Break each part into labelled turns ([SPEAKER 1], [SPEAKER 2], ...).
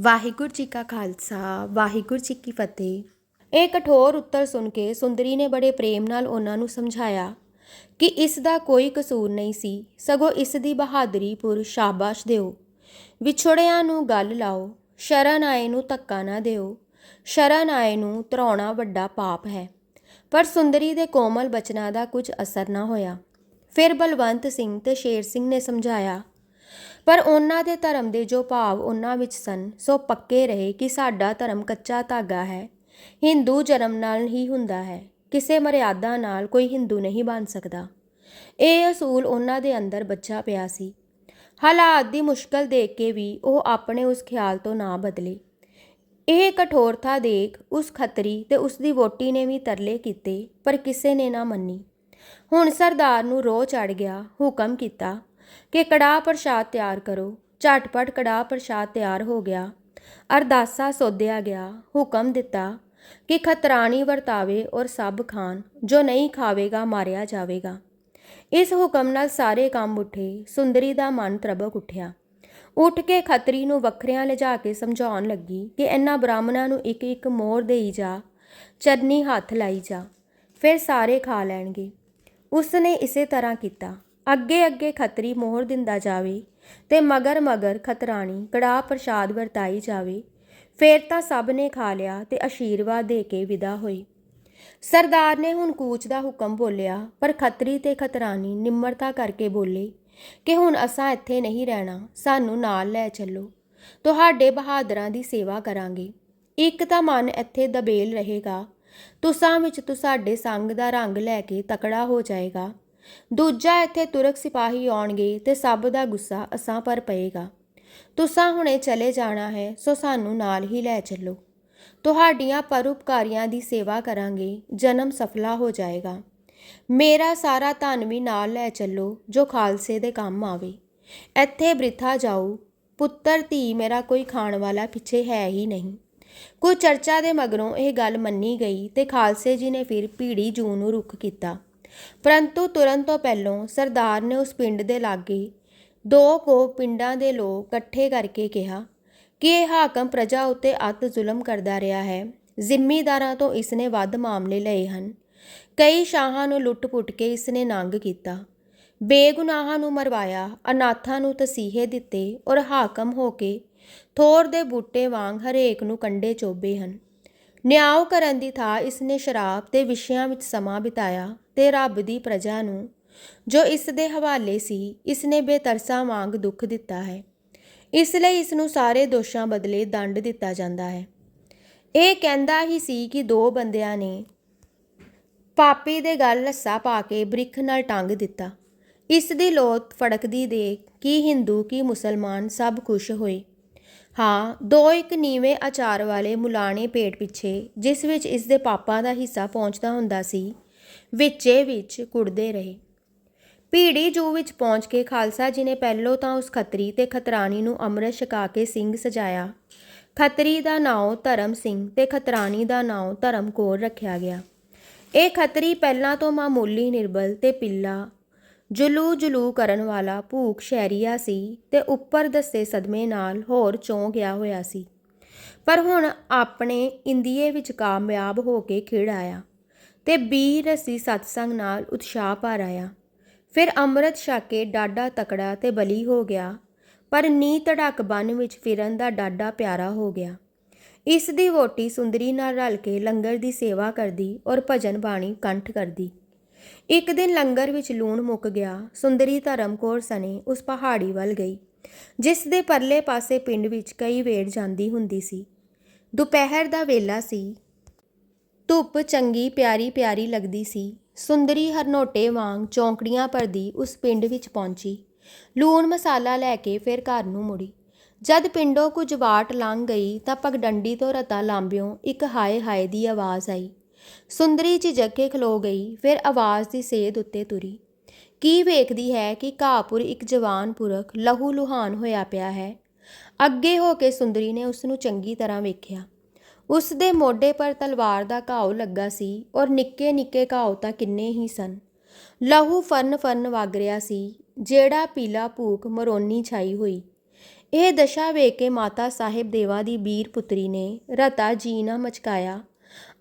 [SPEAKER 1] ਵਾਹਿਗੁਰੂ ਜੀ ਕਾ ਖਾਲਸਾ, ਵਾਹਿਗੁਰੂ ਜੀ ਕੀ ਫਤਿਹ। ਇਹ ਕਠੋਰ ਉੱਤਰ ਸੁਣ ਕੇ ਸੁੰਦਰੀ ਨੇ ਬੜੇ ਪ੍ਰੇਮ ਨਾਲ ਉਹਨਾਂ ਨੂੰ ਸਮਝਾਇਆ ਕਿ ਇਸ ਦਾ ਕੋਈ ਕਸੂਰ ਨਹੀਂ ਸੀ, ਸਗੋਂ ਇਸ ਦੀ ਬਹਾਦਰੀ ਪੁਰ ਸ਼ਾਬਾਸ਼ ਦਿਓ। ਵਿਛੜਿਆਂ ਨੂੰ ਗੱਲ ਲਾਓ, ਸ਼ਰਨ ਆਏ ਨੂੰ ਧੱਕਾ ਨਾ ਦਿਓ, ਸ਼ਰਨ ਆਏ ਨੂੰ ਧਰਾਉਣਾ ਵੱਡਾ ਪਾਪ ਹੈ। ਪਰ ਸੁੰਦਰੀ ਦੇ ਕੋਮਲ ਬਚਨਾਂ ਦਾ ਕੁਝ ਅਸਰ ਨਾ ਹੋਇਆ। ਫਿਰ ਬਲਵੰਤ ਸਿੰਘ ਤੇ ਸ਼ੇਰ ਸਿੰਘ ਨੇ ਸਮਝਾਇਆ ਪਰ ਉਹਨਾਂ ਦੇ ਧਰਮ ਦੇ ਜੋ ਭਾਵ ਉਹਨਾਂ ਵਿੱਚ ਸਨ, ਸੋ ਪੱਕੇ ਰਹੇ ਕਿ ਸਾਡਾ ਧਰਮ ਕੱਚਾ ਧਾਗਾ ਹੈ। ਹਿੰਦੂ ਜਨਮ ਨਾਲ ਹੀ ਹੁੰਦਾ ਹੈ। ਕਿਸੇ ਮਰਿਆਦਾ ਨਾਲ ਕੋਈ ਹਿੰਦੂ ਨਹੀਂ ਬਣ ਸਕਦਾ। ਇਹ ਅਸੂਲ ਉਹਨਾਂ ਦੇ ਅੰਦਰ ਬੱਚਾ ਪਿਆ ਸੀ। ਹਾਲਾਤ ਦੀ ਮੁਸ਼ਕਲ ਦੇਖ ਕੇ ਵੀ ਉਹ ਆਪਣੇ ਉਸ ਖਿਆਲ ਤੋਂ ਨਾ ਬਦਲੇ। ਇਹ ਕਠੋਰਤਾ ਦੇਖ ਉਸ ਖੱਤਰੀ ਤੇ ਉਸ ਦੀ ਵੋਟੀ ਨੇ ਵੀ ਤਰਲੇ ਕੀਤੇ, ਪਰ ਕਿਸੇ ਨੇ ਨਾ ਮੰਨੀ। ਹੁਣ ਸਰਦਾਰ ਨੂੰ ਰੋਹ ਚੜ ਗਿਆ, ਹੁਕਮ ਕੀਤਾ ਕਿ ਕੜਾਹ ਪ੍ਰਸ਼ਾਦ ਤਿਆਰ ਕਰੋ। ਝਟਪਟ ਕੜਾਹ ਪ੍ਰਸ਼ਾਦ ਤਿਆਰ ਹੋ ਗਿਆ। ਅਰਦਾਸਾ ਸੋਧਿਆ ਗਿਆ। ਹੁਕਮ ਦਿੱਤਾ ਕਿ ਖਤਰਾਣੀ ਵਰਤਾਵੇ ਔਰ ਸਭ ਖਾਨ ਜੋ ਨਹੀਂ ਖਾਵੇਗਾ, ਮਾਰਿਆ ਜਾਵੇਗਾ। ਇਸ ਹੁਕਮ ਨਾਲ ਸਾਰੇ ਕੰਮ ਉੱਠੇ। ਸੁੰਦਰੀ ਦਾ ਮਨ ਤਰਬਕ ਉੱਠਿਆ। ਉੱਠ ਕੇ ਖਤਰੀ ਨੂੰ ਵੱਖਰਿਆਂ ਲਿਜਾ ਕੇ ਸਮਝਾਉਣ ਲੱਗੀ ਕਿ ਇਹਨਾਂ ਬ੍ਰਾਹਮਣਾਂ ਨੂੰ ਇੱਕ ਇੱਕ ਮੋਹਰ ਦੇਈ ਜਾ, ਚਰਨੀ ਹੱਥ ਲਾਈ ਜਾ, ਫਿਰ ਸਾਰੇ ਖਾ ਲੈਣਗੇ। ਉਸ ਨੇ ਇਸੇ ਤਰ੍ਹਾਂ ਕੀਤਾ। ਅੱਗੇ ਅੱਗੇ ਖਤਰੀ ਮੋਹਰ ਦਿੰਦਾ ਜਾਵੇ ਤੇ ਮਗਰ ਮਗਰ ਖਤਰਾਣੀ ਕੜਾਹ ਪ੍ਰਸ਼ਾਦ ਵਰਤਾਈ ਜਾਵੇ। ਫੇਰ ਤਾਂ ਸਭ ਨੇ ਖਾ ਲਿਆ ਤੇ ਆਸ਼ੀਰਵਾਦ ਦੇ ਕੇ ਵਿਦਾ ਹੋਏ ਸਰਦਾਰ ਨੇ ਹੁਣ ਕੂਚ ਦਾ ਹੁਕਮ ਬੋਲਿਆ, ਪਰ ਖਤਰੀ ਤੇ ਖਤਰਾਣੀ ਨਿਮਰਤਾ ਕਰਕੇ ਬੋਲੇ ਕਿ ਹੁਣ ਅਸਾਂ ਇੱਥੇ ਨਹੀਂ ਰਹਿਣਾ, ਸਾਨੂੰ ਨਾਲ ਲੈ ਚੱਲੋ। ਤੁਹਾਡੇ ਬਹਾਦਰਾਂ ਦੀ ਸੇਵਾ ਕਰਾਂਗੇ। ਇੱਕ ਤਾਂ ਮਨ ਇੱਥੇ ਦਬੇਲ ਰਹੇਗਾ, ਤੁਸਾਂ ਵਿੱਚ ਤੁਹਾਡੇ ਸੰਗ ਦਾ ਰੰਗ ਲੈ ਕੇ ਤਕੜਾ ਹੋ ਜਾਏਗਾ। ਦੂਜਾ ਇੱਥੇ ਤੁਰਕ ਸਿਪਾਹੀ ਆਉਣਗੇ ਤੇ ਸਭ ਦਾ ਗੁੱਸਾ ਅਸਾਂ ਪਰ ਪਏਗਾ। ਤੁਸਾਂ ਹੁਣੇ ਚਲੇ ਜਾਣਾ ਹੈ, ਸੋ ਸਾਨੂੰ ਨਾਲ ਹੀ ਲੈ ਚੱਲੋ। ਤੁਹਾਡੀਆਂ ਪਰਉਪਕਾਰੀਆਂ ਦੀ ਸੇਵਾ ਕਰਾਂਗੇ, ਜਨਮ ਸਫਲਾ ਹੋ ਜਾਏਗਾ। ਮੇਰਾ ਸਾਰਾ ਧਨ ਵੀ ਨਾਲ ਲੈ ਚੱਲੋ, ਜੋ ਖਾਲਸੇ ਦੇ ਕੰਮ ਆਵੇ। ਇੱਥੇ ਬ੍ਰਿਥਾ ਜਾਓ, ਪੁੱਤਰ, ਧੀ ਮੇਰਾ ਕੋਈ ਖਾਣ ਵਾਲਾ ਪਿੱਛੇ ਹੈ ਹੀ ਨਹੀਂ। ਕੁਝ ਚਰਚਾ ਦੇ ਮਗਰੋਂ ਇਹ ਗੱਲ ਮੰਨੀ ਗਈ ਤੇ ਖਾਲਸੇ ਜੀ ਨੇ ਫਿਰ ਭੀੜੀ ਜੂ ਨੂੰ ਰੁੱਖ ਕੀਤਾ। ਪਰੰਤੂ ਤੁਰਨ ਤੋਂ ਪਹਿਲੋਂ ਸਰਦਾਰ ਨੇ ਉਸ ਪਿੰਡ ਦੇ ਲਾਗੇ ਦੋ ਕੋ ਪਿੰਡਾਂ ਦੇ ਲੋਕ ਇਕੱਠੇ ਕਰਕੇ ਕਿਹਾ ਕਿ ਇਹ ਹਾਕਮ ਪ੍ਰਜਾ ਉੱਤੇ ਅਤ ਜ਼ੁਲਮ ਕਰਦਾ ਰਿਹਾ ਹੈ। ਜ਼ਿੰਮੀਦਾਰਾਂ ਤੋਂ ਇਸਨੇ ਵੱਧ ਮਾਮਲੇ ਲਏ ਹਨ। ਕਈ ਸ਼ਾਹਾਂ ਨੂੰ ਲੁੱਟ-ਪੁੱਟ ਕੇ ਇਸਨੇ ਨੰਗ ਕੀਤਾ। ਬੇਗੁਨਾਹਾਂ ਨੂੰ ਮਰਵਾਇਆ, ਅਨਾਥਾਂ ਨੂੰ ਤਸੀਹੇ ਦਿੱਤੇ ਔਰ ਹਾਕਮ ਹੋ ਕੇ ਥੋਰ ਦੇ ਬੂਟੇ ਵਾਂਗ ਹਰੇਕ ਨੂੰ ਕੰਡੇ ਚੋਬੇ ਹਨ। ਨਿਆਂ ਕਰਨ ਦੀ ਥਾਂ ਇਸਨੇ ਸ਼ਰਾਬ ਤੇ ਵਿਸ਼ਿਆਂ ਵਿੱਚ ਸਮਾਂ ਬਿਤਾਇਆ ਤੇ ਰੱਬ ਦੀ ਪ੍ਰਜਾ ਨੂੰ, ਜੋ ਇਸ ਦੇ ਹਵਾਲੇ ਸੀ ਇਸ ਨੇ ਬੇਤਰਸਾ ਵਾਂਗ ਦੁੱਖ ਦਿੱਤਾ ਹੈ। ਇਸ ਲਈ ਇਸ ਨੂੰ ਸਾਰੇ ਦੋਸ਼ਾਂ ਬਦਲੇ ਦੰਡ ਦਿੱਤਾ ਜਾਂਦਾ ਹੈ। ਇਹ ਕਹਿੰਦਾ ਹੀ ਸੀ ਕਿ ਦੋ ਬੰਦਿਆਂ ਨੇ ਪਾਪੀ ਦੇ ਗਲ ਲੱਸਾ ਪਾ ਕੇ ਬ੍ਰਿਖ ਨਾਲ ਟੰਗ ਦਿੱਤਾ। ਇਸ ਦੀ ਲੋਤ ਫੜਕਦੀ ਦੇਖ ਕੀ ਹਿੰਦੂ ਕੀ ਮੁਸਲਮਾਨ ਸਭ ਖੁਸ਼ ਹੋਏ। ਹਾਂ, ਦੋ ਇੱਕ ਨੀਵੇਂ ਆਚਾਰ ਵਾਲੇ ਮੁਲਾਣੇ ਪੇਟ ਪਿੱਛੇ, ਜਿਸ ਵਿੱਚ ਇਸ ਦੇ ਪਾਪਾਂ ਦਾ ਹਿੱਸਾ ਪਹੁੰਚਦਾ ਹੁੰਦਾ ਸੀ, ਵਿੱਚੇ ਵਿੱਚ ਕੁੜਦੇ ਰਹੇ। ਭੀੜੀ ਜੂ ਵਿੱਚ ਪਹੁੰਚ ਕੇ ਖਾਲਸਾ ਜੀ ਨੇ ਪਹਿਲੋਂ ਤਾਂ ਉਸ ਖੱਤਰੀ ਤੇ ਖਤਰਾਣੀ ਨੂੰ ਅੰਮ੍ਰਿਤ ਛਕਾ ਕੇ ਸਿੰਘ ਸਜਾਇਆ। ਖੱਤਰੀ ਦਾ ਨਾਮ ਧਰਮ ਸਿੰਘ ਤੇ ਖਤਰਾਣੀ ਦਾ ਨਾਮ ਧਰਮ ਕੌਰ ਰੱਖਿਆ ਗਿਆ। ਇਹ ਖੱਤਰੀ ਪਹਿਲਾਂ ਤੋਂ ਮਾਮੂਲੀ ਨਿਰਬਲ ਤੇ ਪਿੱਲਾ ਜੁਲੂ ਜੁਲੂ ਕਰਨ ਵਾਲਾ ਭੂਖ ਸ਼ਹਿਰੀਆ ਸੀ ਤੇ ਉੱਪਰ ਦੱਸੇ ਸਦਮੇ ਨਾਲ ਹੋਰ ਚੌਂ ਗਿਆ ਹੋਇਆ ਸੀ। ਪਰ ਹੁਣ ਆਪਣੇ ਇੰਦੀਏ ਵਿੱਚ ਕਾਮਯਾਬ ਹੋ ਕੇ ਖਿੜ ਆਇਆ ਤੇ ਬੀ ਰਸੀ ਸਤਸੰਗ ਨਾਲ ਉਤਸ਼ਾਹ ਭਰ ਆਇਆ। ਫਿਰ ਅੰਮ੍ਰਿਤ ਛਕ ਕੇ ਡਾਡਾ ਤਕੜਾ ਤੇ ਬਲੀ ਹੋ ਗਿਆ, ਪਰ ਨੀ ਧੜਕ ਬਨ ਵਿੱਚ ਫਿਰਨ ਦਾ ਡਾਡਾ ਪਿਆਰਾ ਹੋ ਗਿਆ। ਇਸ ਦੀ ਵੋਟੀ ਸੁੰਦਰੀ ਨਾਲ ਰਲ ਕੇ ਲੰਗਰ ਦੀ ਸੇਵਾ ਕਰਦੀ ਔਰ ਭਜਨ ਬਾਣੀ ਕੰਠ ਕਰਦੀ। ਇੱਕ ਦਿਨ ਲੰਗਰ ਵਿੱਚ ਲੂਣ ਮੁੱਕ ਗਿਆ, ਸੁੰਦਰੀ ਧਰਮਕੌਰ ਸਨੇ ਉਸ ਪਹਾੜੀ ਵੱਲ ਗਈ, ਜਿਸ ਦੇ ਪਰਲੇ ਪਾਸੇ ਪਿੰਡ ਵਿੱਚ ਕਈ ਵੇੜ ਜਾਂਦੀ ਹੁੰਦੀ ਸੀ। ਦੁਪਹਿਰ ਦਾ ਵੇਲਾ ਸੀ। ਧੁੱਪ ਚੰਗੀ, ਪਿਆਰੀ ਪਿਆਰੀ ਲੱਗਦੀ ਸੀ। ਸੁੰਦਰੀ ਹਰਨੋਟੇ ਵਾਂਗ ਚੌਂਕੜੀਆਂ ਭਰਦੀ ਉਸ ਪਿੰਡ ਵਿੱਚ ਪਹੁੰਚੀ। ਲੂਣ ਮਸਾਲਾ ਲੈ ਕੇ ਫਿਰ ਘਰ ਨੂੰ ਮੁੜੀ। ਜਦ ਪਿੰਡੋਂ ਕੁਝ ਵਾਟ ਲੰਘ ਗਈ ਤਾਂ ਪਗਡੰਡੀ ਤੋਂ ਰਤਾ ਲਾਂਬਿਓਂ ਇੱਕ ਹਾਏ ਹਾਏ ਦੀ ਆਵਾਜ਼ ਆਈ। ਸੁੰਦਰੀ ਝਿਜਕ ਕੇ ਖਲੋ ਗਈ, ਫਿਰ ਆਵਾਜ਼ ਦੀ ਸੇਧ ਉੱਤੇ ਤੁਰੀ। ਕੀ ਵੇਖਦੀ ਹੈ ਕਿ ਘਾਹਪੁਰ ਇੱਕ ਜਵਾਨ ਪੁਰਖ ਲਹੂ ਲੁਹਾਨ ਹੋਇਆ ਪਿਆ ਹੈ? ਅੱਗੇ ਹੋ ਕੇ ਸੁੰਦਰੀ ਨੇ ਉਸ ਨੂੰ ਚੰਗੀ ਤਰ੍ਹਾਂ ਵੇਖਿਆ। ਉਸ ਦੇ ਮੋਢੇ ਪਰ ਤਲਵਾਰ ਦਾ ਘਾਉ ਲੱਗਾ ਸੀ ਔਰ ਨਿੱਕੇ ਨਿੱਕੇ ਘਾਉ ਤਾਂ ਕਿੰਨੇ ਹੀ ਸਨ। ਲਹੂ ਫਰਨ ਫਰਨ ਵਗ ਰਿਹਾ ਸੀ, ਜਿਹੜਾ ਪੀਲਾ ਭੂਕ ਮਰੋਨੀ ਛਾਈ ਹੋਈ। ਇਹ ਦਸ਼ਾ ਵੇਖ ਕੇ ਮਾਤਾ ਸਾਹਿਬ ਦੇਵਾ ਦੀ ਬੀਰ ਪੁੱਤਰੀ ਨੇ ਰਤਾ ਜੀ ਨਾ ਮਚਕਾਇਆ।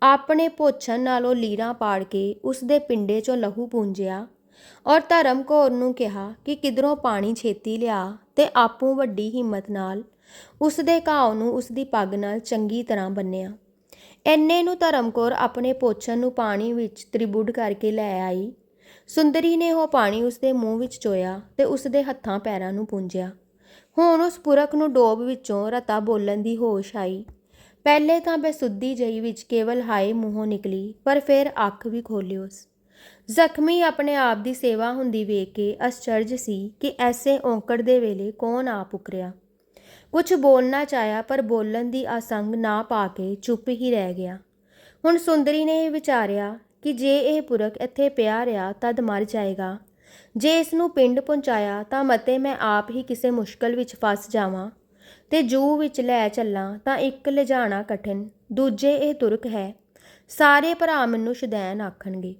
[SPEAKER 1] ਆਪਣੇ ਭੋਛਨ ਨਾਲੋਂ ਲੀਰਾਂ ਪਾੜ ਕੇ ਉਸ ਦੇ ਪਿੰਡੇ 'ਚੋਂ ਲਹੂ ਪੂੰਝਿਆ ਔਰ ਧਰਮ ਕੌਰ ਨੂੰ ਕਿਹਾ ਕਿ ਕਿਧਰੋਂ ਪਾਣੀ ਛੇਤੀ ਲਿਆ ਤੇ ਆਪੂ ਵੱਡੀ ਹਿੰਮਤ ਨਾਲ ਉਸ ਦੇ ਘਾव ਨੂੰ ਉਸ ਦੀ ਪੱਗ ਨਾਲ ਚੰਗੀ ਤਰ੍ਹਾਂ ਬੰਨਿਆ। ਐਨੇ ਨੂੰ ਧਰਮ ਕੌਰ ਆਪਣੇ ਪੋਛਣ ਨੂੰ ਪਾਣੀ ਵਿੱਚ ਤ੍ਰਿਬੁੱਧ ਕਰਕੇ ਲੈ ਆਈ। ਸੁੰਦਰੀ ਨੇ ਉਹ ਪਾਣੀ ਉਸ ਦੇ ਮੂੰਹ ਵਿੱਚ ਚੋਇਆ ਤੇ ਉਸ ਦੇ ਹੱਥਾਂ ਪੈਰਾਂ ਨੂੰ ਪੂੰਝਿਆ। ਹੁਣ ਉਸ ਪੁਰਖ ਨੂੰ ਡੋਬ ਵਿੱਚੋਂ ਰਤਾ ਬੋਲਣ ਦੀ ਹੋਸ਼ ਆਈ। ਪਹਿਲੇ ਤਾਂ ਬੇਸੁੱਧੀ ਜਈ ਵਿੱਚ ਕੇਵਲ ਹਾਏ ਮੂੰਹੋਂ ਨਿਕਲੀ, ਪਰ ਫਿਰ ਅੱਖ ਵੀ ਖੋਲੀ ਜ਼ਖਮੀ ਆਪਣੇ ਆਪ ਦੀ ਸੇਵਾ ਹੁੰਦੀ ਵੇਖ ਕੇ ਅਸਚਰਜ ਸੀ ਕਿ ਐਸੇ ਔਂਕੜ ਦੇ ਵੇਲੇ ਕੌਣ ਆ ਪੁਕਰਿਆ ਕੁਝ ਬੋਲਣਾ ਚਾਹਿਆ, ਪਰ ਬੋਲਣ ਦੀ ਆਸੰਗ ਨਾ ਪਾ ਕੇ ਚੁੱਪ ਹੀ ਰਹਿ ਗਿਆ। ਹੁਣ ਸੁੰਦਰੀ ਨੇ ਇਹ ਵਿਚਾਰਿਆ ਕਿ ਜੇ ਇਹ ਪੁਰਖ ਇੱਥੇ ਪਿਆ ਰਿਹਾ ਤਦ ਮਰ ਜਾਏਗਾ। ਜੇ ਇਸ ਨੂੰ ਪਿੰਡ ਪਹੁੰਚਾਇਆ ਤਾਂ ਮਤੇ ਮੈਂ ਆਪ ਹੀ ਕਿਸੇ ਮੁਸ਼ਕਲ ਵਿੱਚ ਫਸ ਜਾਵਾਂ। ਤੇ ਜੂ ਵਿੱਚ ਲੈ ਚੱਲਾਂ ਤਾਂ ਇੱਕ ਲਿਜਾਣਾ ਕਠਿਨ, ਦੂਜੇ ਇਹ ਤੁਰਕ ਹੈ। ਸਾਰੇ ਭਰਾ ਮੈਨੂੰ ਸ਼ੁਦੈਨ ਆਖਣਗੇ।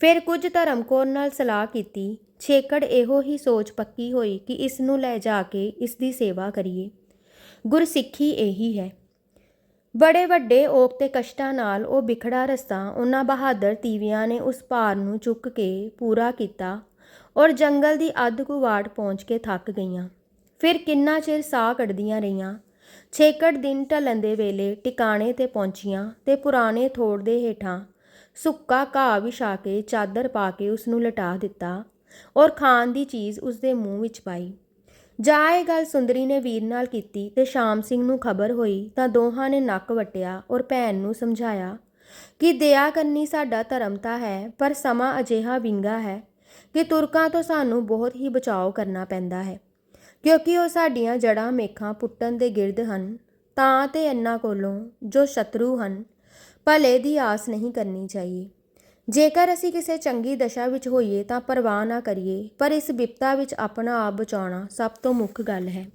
[SPEAKER 1] ਫਿਰ ਕੁਝ ਧਰਮਕੌਰ ਨਾਲ ਸਲਾਹ ਕੀਤੀ, ਛੇਕੜ ਇਹੋ ਹੀ ਸੋਚ ਪੱਕੀ ਹੋਈ ਕਿ ਇਸ ਨੂੰ ਲੈ ਜਾ ਕੇ ਇਸ ਦੀ ਸੇਵਾ ਕਰੀਏ। ਗੁਰਸਿੱਖੀ ਇਹੀ ਹੈ। ਬੜੇ ਵੱਡੇ ਓਕ ਤੇ ਕਸ਼ਟਾਂ ਨਾਲ ਉਹ ਵਿਖੜਾ ਰਸਤਾ, ਉਹਨਾਂ ਬਹਾਦਰ ਤੀਵੀਆਂ ਨੇ ਉਸ ਭਾਰ ਨੂੰ ਚੁੱਕ ਕੇ ਪੂਰਾ ਕੀਤਾ ਔਰ ਜੰਗਲ ਦੀ ਅੱਧ ਕੁਵਾਟ ਪਹੁੰਚ ਕੇ ਥੱਕ ਗਈਆਂ। ਫਿਰ ਕਿੰਨਾ ਚਿਰ ਸਾਹ ਕੱਢਦੀਆਂ ਰਹੀਆਂ? ਛੇਕੜ ਦਿਨ ਢਲਣ ਦੇ ਵੇਲੇ ਟਿਕਾਣੇ ਤੇ ਪਹੁੰਚੀਆਂ ਤੇ ਪੁਰਾਣੇ ਥੋੜ ਦੇ ਹੇਠਾਂ ਸੁੱਕਾ ਘਾਹ ਵਿਛਾ ਕੇ ਚਾਦਰ ਪਾ ਕੇ ਉਸ ਨੂੰ ਲਟਾ ਦਿੱਤਾ ਔਰ ਖਾਣ ਦੀ ਚੀਜ਼ ਉਸ ਦੇ ਮੂੰਹ ਵਿੱਚ ਪਾਈ। ਜਾ ਇਹ ਗੱਲ ਸੁੰਦਰੀ ਨੇ ਵੀਰ ਨਾਲ ਕੀਤੀ ਤੇ ਸ਼ਾਮ ਸਿੰਘ ਨੂੰ ਖਬਰ ਹੋਈ ਤਾਂ ਦੋਹਾਂ ਨੇ ਨੱਕ ਵਟਿਆ ਔਰ ਭੈਣ ਨੂੰ ਸਮਝਾਇਆ ਕਿ ਦਇਆ ਕਰਨੀ ਸਾਡਾ ਧਰਮ ਤਾਂ ਹੈ, ਪਰ ਸਮਾਂ ਅਜਿਹਾ ਵਿੰਗਾ ਹੈ ਕਿ ਤੁਰਕਾਂ ਤੋਂ ਸਾਨੂੰ ਬਹੁਤ ਹੀ ਬਚਾਓ ਕਰਨਾ ਪੈਂਦਾ ਹੈ। ਕਿਉਂਕਿ ਉਹ ਸਾਡੀਆਂ ਜੜ੍ਹਾਂ ਮੇਖਾਂ ਪੁੱਟਣ ਦੇ ਗਿਰਦ ਹਨ, ਤਾਂ ਤੇ ਇੰਨਾ ਕੋਲੋਂ ਜੋ ਸ਼ਤਰੂ ਹਨ, ਭਲੇ ਦੀ ਆਸ ਨਹੀਂ ਕਰਨੀ ਚਾਹੀਏ। ਜੇਕਰ ਅਸੀਂ ਕਿਸੇ ਚੰਗੀ ਦਸ਼ਾ ਵਿੱਚ ਹੋਈਏ ਤਾਂ ਪਰਵਾਹ ਨਾ ਕਰੀਏ, ਪਰ ਇਸ ਵਿਪਤਾ ਵਿੱਚ ਆਪਣਾ ਆਪ ਬਚਾਉਣਾ ਸਭ ਤੋਂ ਮੁੱਖ ਗੱਲ ਹੈ।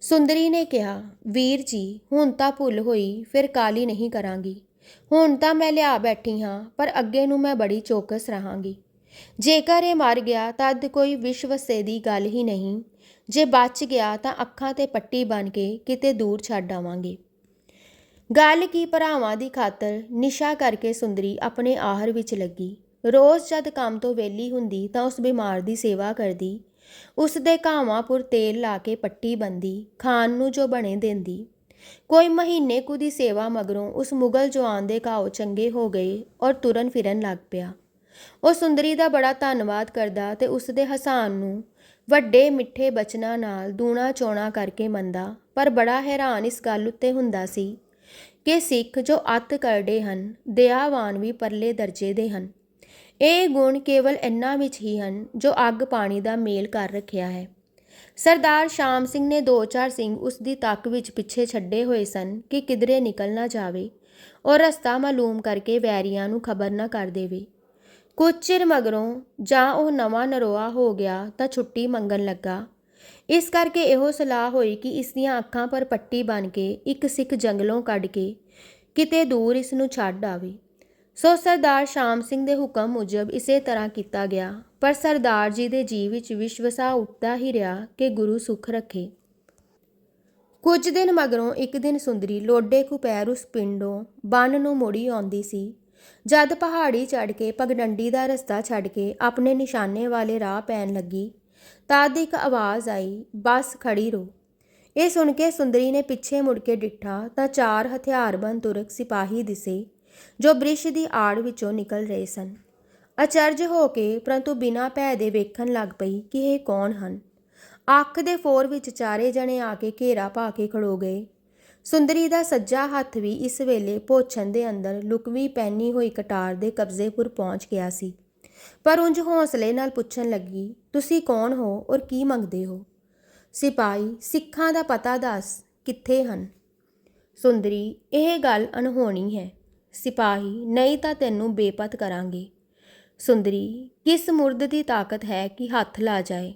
[SPEAKER 1] ਸੁੰਦਰੀ ਨੇ ਕਿਹਾ, ਵੀਰ ਜੀ, ਹੁਣ ਤਾਂ ਭੁੱਲ ਹੋਈ, ਫਿਰ ਕਾਲੀ ਨਹੀਂ ਕਰਾਂਗੀ। ਹੁਣ ਤਾਂ ਮੈਂ ਲਿਆ ਬੈਠੀ ਹਾਂ, ਪਰ ਅੱਗੇ ਨੂੰ ਮੈਂ ਬੜੀ ਚੌਕਸ ਰਹਾਂਗੀ। ਜੇਕਰ ਇਹ ਮਰ ਗਿਆ, ਤਦ ਕੋਈ ਵਿਸ਼ਵਸੇ ਦੀ ਗੱਲ ਹੀ ਨਹੀਂ। ਜੇ ਬਚ ਗਿਆ ਤਾਂ ਅੱਖਾਂ ਤੇ ਪੱਟੀ ਬਨ ਕੇ ਕਿਤੇ ਦੂਰ ਛੱਡ ਆਵਾਂਗੇ। ਗੱਲ ਕੀ ਭਰਾਵਾਂ ਦੀ ਖਾਤਰ ਨਿਸ਼ਾ ਕਰਕੇ ਸੁੰਦਰੀ ਆਪਣੇ ਆਹਰ ਵਿੱਚ ਲੱਗੀ। ਰੋਜ਼ ਜਦ ਕੰਮ ਤੋਂ ਵੇਲੀ ਹੁੰਦੀ ਤਾਂ ਉਸ ਬਿਮਾਰ ਦੀ ਸੇਵਾ ਕਰਦੀ। ਉਸ ਦੇ ਘਾਵਾਂਪੁਰ ਤੇਲ ਲਾ ਕੇ ਪੱਟੀ ਬੰਦੀ ਖਾਣ ਨੂੰ ਜੋ ਬਣੇ ਦਿੰਦੀ। ਕੋਈ ਮਹੀਨੇ ਕੁ ਦੀ ਸੇਵਾ ਮਗਰੋਂ ਉਸ ਮੁਗਲ ਜਵਾਨ ਦੇ ਘਾव ਚੰਗੇ ਹੋ ਗਏ ਔਰ ਤੁਰਨ ਫਿਰਨ ਲੱਗ ਪਿਆ। ਉਹ ਸੁੰਦਰੀ ਦਾ ਬੜਾ ਧੰਨਵਾਦ ਕਰਦਾ ਤੇ ਉਸ ਦੇ ਹਸਾਨ ਨੂੰ ਵੱਡੇ ਮਿੱਠੇ ਬਚਨਾਂ ਨਾਲ ਦੂਣਾ ਚੋਣਾ ਕਰਕੇ ਮੰਦਾ ਪਰ ਬੜਾ ਹੈਰਾਨ ਇਸ ਗੱਲ ਉੱਤੇ ਹੁੰਦਾ ਸੀ ਕਿ ਸਿੱਖ ਜੋ ਅੱਤ ਕਰਦੇ ਹਨ, ਦਇਆਵਾਨ ਵੀ ਪਰਲੇ ਦਰਜੇ ਦੇ ਹਨ। ਇਹ ਗੁਣ ਕੇਵਲ ਇੰਨਾ ਵਿੱਚ ਹੀ ਹਨ ਜੋ ਅੱਗ ਪਾਣੀ ਦਾ ਮੇਲ ਕਰ ਰੱਖਿਆ ਹੈ। ਸਰਦਾਰ ਸ਼ਾਮ ਸਿੰਘ ਨੇ ਦੋ ਚਾਰ ਸਿੰਘ ਉਸ ਦੀ ਤੱਕ ਵਿੱਚ ਪਿੱਛੇ ਛੱਡੇ ਹੋਏ ਸਨ ਕਿ ਕਿਧਰੇ ਨਿਕਲ ਨਾ ਜਾਵੇ ਔਰ ਰਸਤਾ ਮਾਲੂਮ ਕਰਕੇ ਵੈਰੀਆਂ ਨੂੰ ਖਬਰ ਨਾ ਕਰ ਦੇਵੇ। ਕੁਝ ਚਿਰ ਮਗਰੋਂ ਜਾਂ ਉਹ ਨਵਾਂ ਨਰੋਆ ਹੋ ਗਿਆ ਤਾਂ ਛੁੱਟੀ ਮੰਗਣ ਲੱਗਾ। ਇਸ ਕਰਕੇ ਇਹੋ ਸਲਾਹ ਹੋਈ ਕਿ ਇਸ ਦੀਆਂ ਅੱਖਾਂ ਪਰ ਪੱਟੀ ਬਨ ਕੇ ਇੱਕ ਸਿੱਖ ਜੰਗਲੋਂ ਕੱਢ ਕੇ ਕਿਤੇ ਦੂਰ ਇਸ ਨੂੰ ਛੱਡ ਆਵੇ। ਸੋ ਸਰਦਾਰ ਸ਼ਾਮ ਸਿੰਘ ਦੇ ਹੁਕਮ ਮੁਜਬ ਇਸੇ ਤਰ੍ਹਾਂ ਕੀਤਾ ਗਿਆ। ਪਰ ਸਰਦਾਰ ਜੀ ਦੇ ਜੀ ਵਿੱਚ ਵਿਸ਼ਵਸਾ ਉੱਠਦਾ ਹੀ ਰਿਹਾ ਕਿ ਗੁਰੂ ਸੁਖ ਰੱਖੇ। ਕੁਝ ਦਿਨ ਮਗਰੋਂ ਇੱਕ ਦਿਨ ਸੁੰਦਰੀ ਲੋਡੇ ਕੁਪੈਰ ਉਸ ਪਿੰਡੋਂ ਬੰਨ ਨੂੰ ਮੁੜੀ ਆਉਂਦੀ ਸੀ। ਜਦ ਪਹਾੜੀ ਚੜ੍ਹ ਕੇ ਪਗਡੰਡੀ ਦਾ ਰਸਤਾ ਛੱਡ ਕੇ ਆਪਣੇ ਨਿਸ਼ਾਨੇ ਵਾਲੇ ਰਾਹ ਪੈਣ ਲੱਗੀ, ਤਦ ਇੱਕ ਆਵਾਜ਼ ਆਈ, ਬਸ ਖੜੀ ਰੋ। ਇਹ ਸੁਣ ਕੇ ਸੁੰਦਰੀ ਨੇ ਪਿੱਛੇ ਮੁੜ ਕੇ ਡਿੱਠਾ ਤਾਂ ਚਾਰ ਹਥਿਆਰਬੰਦ ਤੁਰਕ ਸਿਪਾਹੀ ਦਿਸੇ, ਜੋ ਬ੍ਰਿਸ਼ ਦੀ ਆੜ ਵਿੱਚੋਂ ਨਿਕਲ ਰਹੇ ਸਨ। ਅਚਰਜ ਹੋ ਕੇ ਪਰੰਤੂ ਬਿਨਾਂ ਭੈ ਦੇ ਵੇਖਣ ਲੱਗ ਪਈ ਕਿ ਇਹ ਕੌਣ ਹਨ। ਅੱਖ ਦੇ ਫੋਰ ਵਿੱਚ ਚਾਰੇ ਜਣੇ ਆ ਕੇ ਘੇਰਾ ਪਾ ਕੇ ਖੜੋ ਗਏ। ਸੁੰਦਰੀ ਦਾ ਸੱਜਾ ਹੱਥ ਵੀ ਇਸ ਵੇਲੇ ਭੋਛਣ ਦੇ ਅੰਦਰ ਲੁਕਵੀ ਪੈਣੀ ਹੋਈ ਕਟਾਰ ਦੇ ਕਬਜ਼ੇਪੁਰ ਪਹੁੰਚ ਗਿਆ ਸੀ। ਪਰ ਉਂਝ ਹੌਸਲੇ ਨਾਲ ਪੁੱਛਣ ਲੱਗੀ, ਤੁਸੀਂ ਕੌਣ ਹੋ ਔਰ ਕੀ ਮੰਗਦੇ ਹੋ? ਸਿਪਾਹੀ, ਸਿੱਖਾਂ ਦਾ ਪਤਾ ਦੱਸ, ਕਿੱਥੇ ਹਨ? ਸੁੰਦਰੀ, ਇਹ ਗੱਲ ਅਣਹੋਣੀ ਹੈ। ਸਿਪਾਹੀ, ਨਹੀਂ ਤਾਂ ਤੈਨੂੰ ਬੇਪਤ ਕਰਾਂਗੇ। ਸੁੰਦਰੀ, ਕਿਸ ਮੁਰਦ ਦੀ ਤਾਕਤ ਹੈ ਕਿ ਹੱਥ ਲਾ ਜਾਏ?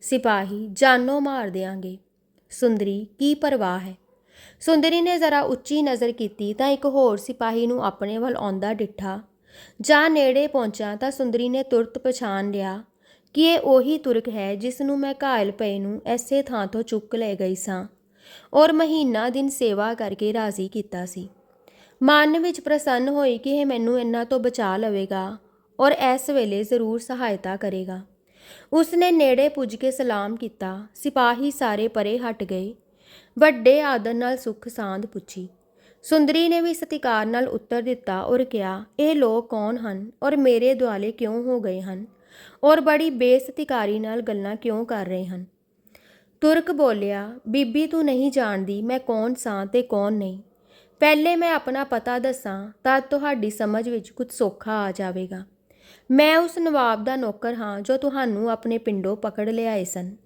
[SPEAKER 1] ਸਿਪਾਹੀ, ਜਾਨੋਂ ਮਾਰ ਦਿਆਂਗੇ। ਸੁੰਦਰੀ, ਕੀ ਪਰਵਾਹ ਹੈ? ਸੁੰਦਰੀ ਨੇ ਜ਼ਰਾ ਉੱਚੀ ਨਜ਼ਰ ਕੀਤੀ ਤਾਂ ਇੱਕ ਹੋਰ ਸਿਪਾਹੀ ਨੂੰ ਆਪਣੇ ਵੱਲ ਆਉਂਦਾ ਡਿੱਠਾ। ਜਾਂ ਨੇੜੇ ਪਹੁੰਚਾ ਤਾਂ ਸੁੰਦਰੀ ਨੇ ਤੁਰਤ ਪਛਾਣ ਲਿਆ ਕਿ ਇਹ ਉਹੀ ਤੁਰਕ ਹੈ ਜਿਸ ਨੂੰ ਮੈਂ ਘਾਇਲ ਪਏ ਨੂੰ ਐਸੇ ਥਾਂ ਤੋਂ ਚੁੱਕ ਲੈ ਗਈ ਸਾਂ ਔਰ ਮਹੀਨਾ ਦਿਨ ਸੇਵਾ ਕਰਕੇ ਰਾਜ਼ੀ ਕੀਤਾ ਸੀ। ਮਨ ਵਿੱਚ ਪ੍ਰਸੰਨ ਹੋਈ ਕਿ ਇਹ ਮੈਨੂੰ ਇਹਨਾਂ ਤੋਂ ਬਚਾ ਲਵੇਗਾ ਔਰ ਇਸ ਵੇਲੇ ਜ਼ਰੂਰ ਸਹਾਇਤਾ ਕਰੇਗਾ। ਉਸਨੇ ਨੇੜੇ ਪੁੱਜ ਕੇ ਸਲਾਮ ਕੀਤਾ। ਸਿਪਾਹੀ ਸਾਰੇ ਪਰੇ ਹਟ ਗਏ। ਵੱਡੇ ਆਦਰ ਨਾਲ ਸੁੱਖ ਸਾਂਦ ਪੁੱਛੀ। ਸੁੰਦਰੀ ਨੇ ਵੀ ਸਤਿਕਾਰ ਨਾਲ ਉੱਤਰ ਦਿੱਤਾ ਔਰ ਕਿਹਾ, ਇਹ ਲੋਕ ਕੌਣ ਹਨ ਔਰ ਮੇਰੇ ਦੁਆਲੇ ਕਿਉਂ ਹੋ ਗਏ ਹਨ? ਔਰ ਬੜੀ ਬੇਸਤਿਕਾਰੀ ਨਾਲ ਗੱਲਾਂ ਕਿਉਂ ਕਰ ਰਹੇ ਹਨ? ਤੁਰਕ ਬੋਲਿਆ, ਬੀਬੀ, ਤੂੰ ਨਹੀਂ ਜਾਣਦੀ ਮੈਂ ਕੌਣ ਸਾਂ ਤੇ ਕੌਣ ਨਹੀਂ। ਪਹਿਲੇ ਮੈਂ ਆਪਣਾ ਪਤਾ ਦੱਸਾਂ ਤਾਂ ਤੁਹਾਡੀ ਸਮਝ ਵਿੱਚ ਕੁਝ ਸੌਖਾ ਆ ਜਾਵੇਗਾ। ਮੈਂ ਉਸ ਨਵਾਬ ਦਾ ਨੌਕਰ ਹਾਂ ਜੋ ਤੁਹਾਨੂੰ ਆਪਣੇ ਪਿੰਡੋਂ ਪਕੜ ਲਿਆਏ ਸਨ।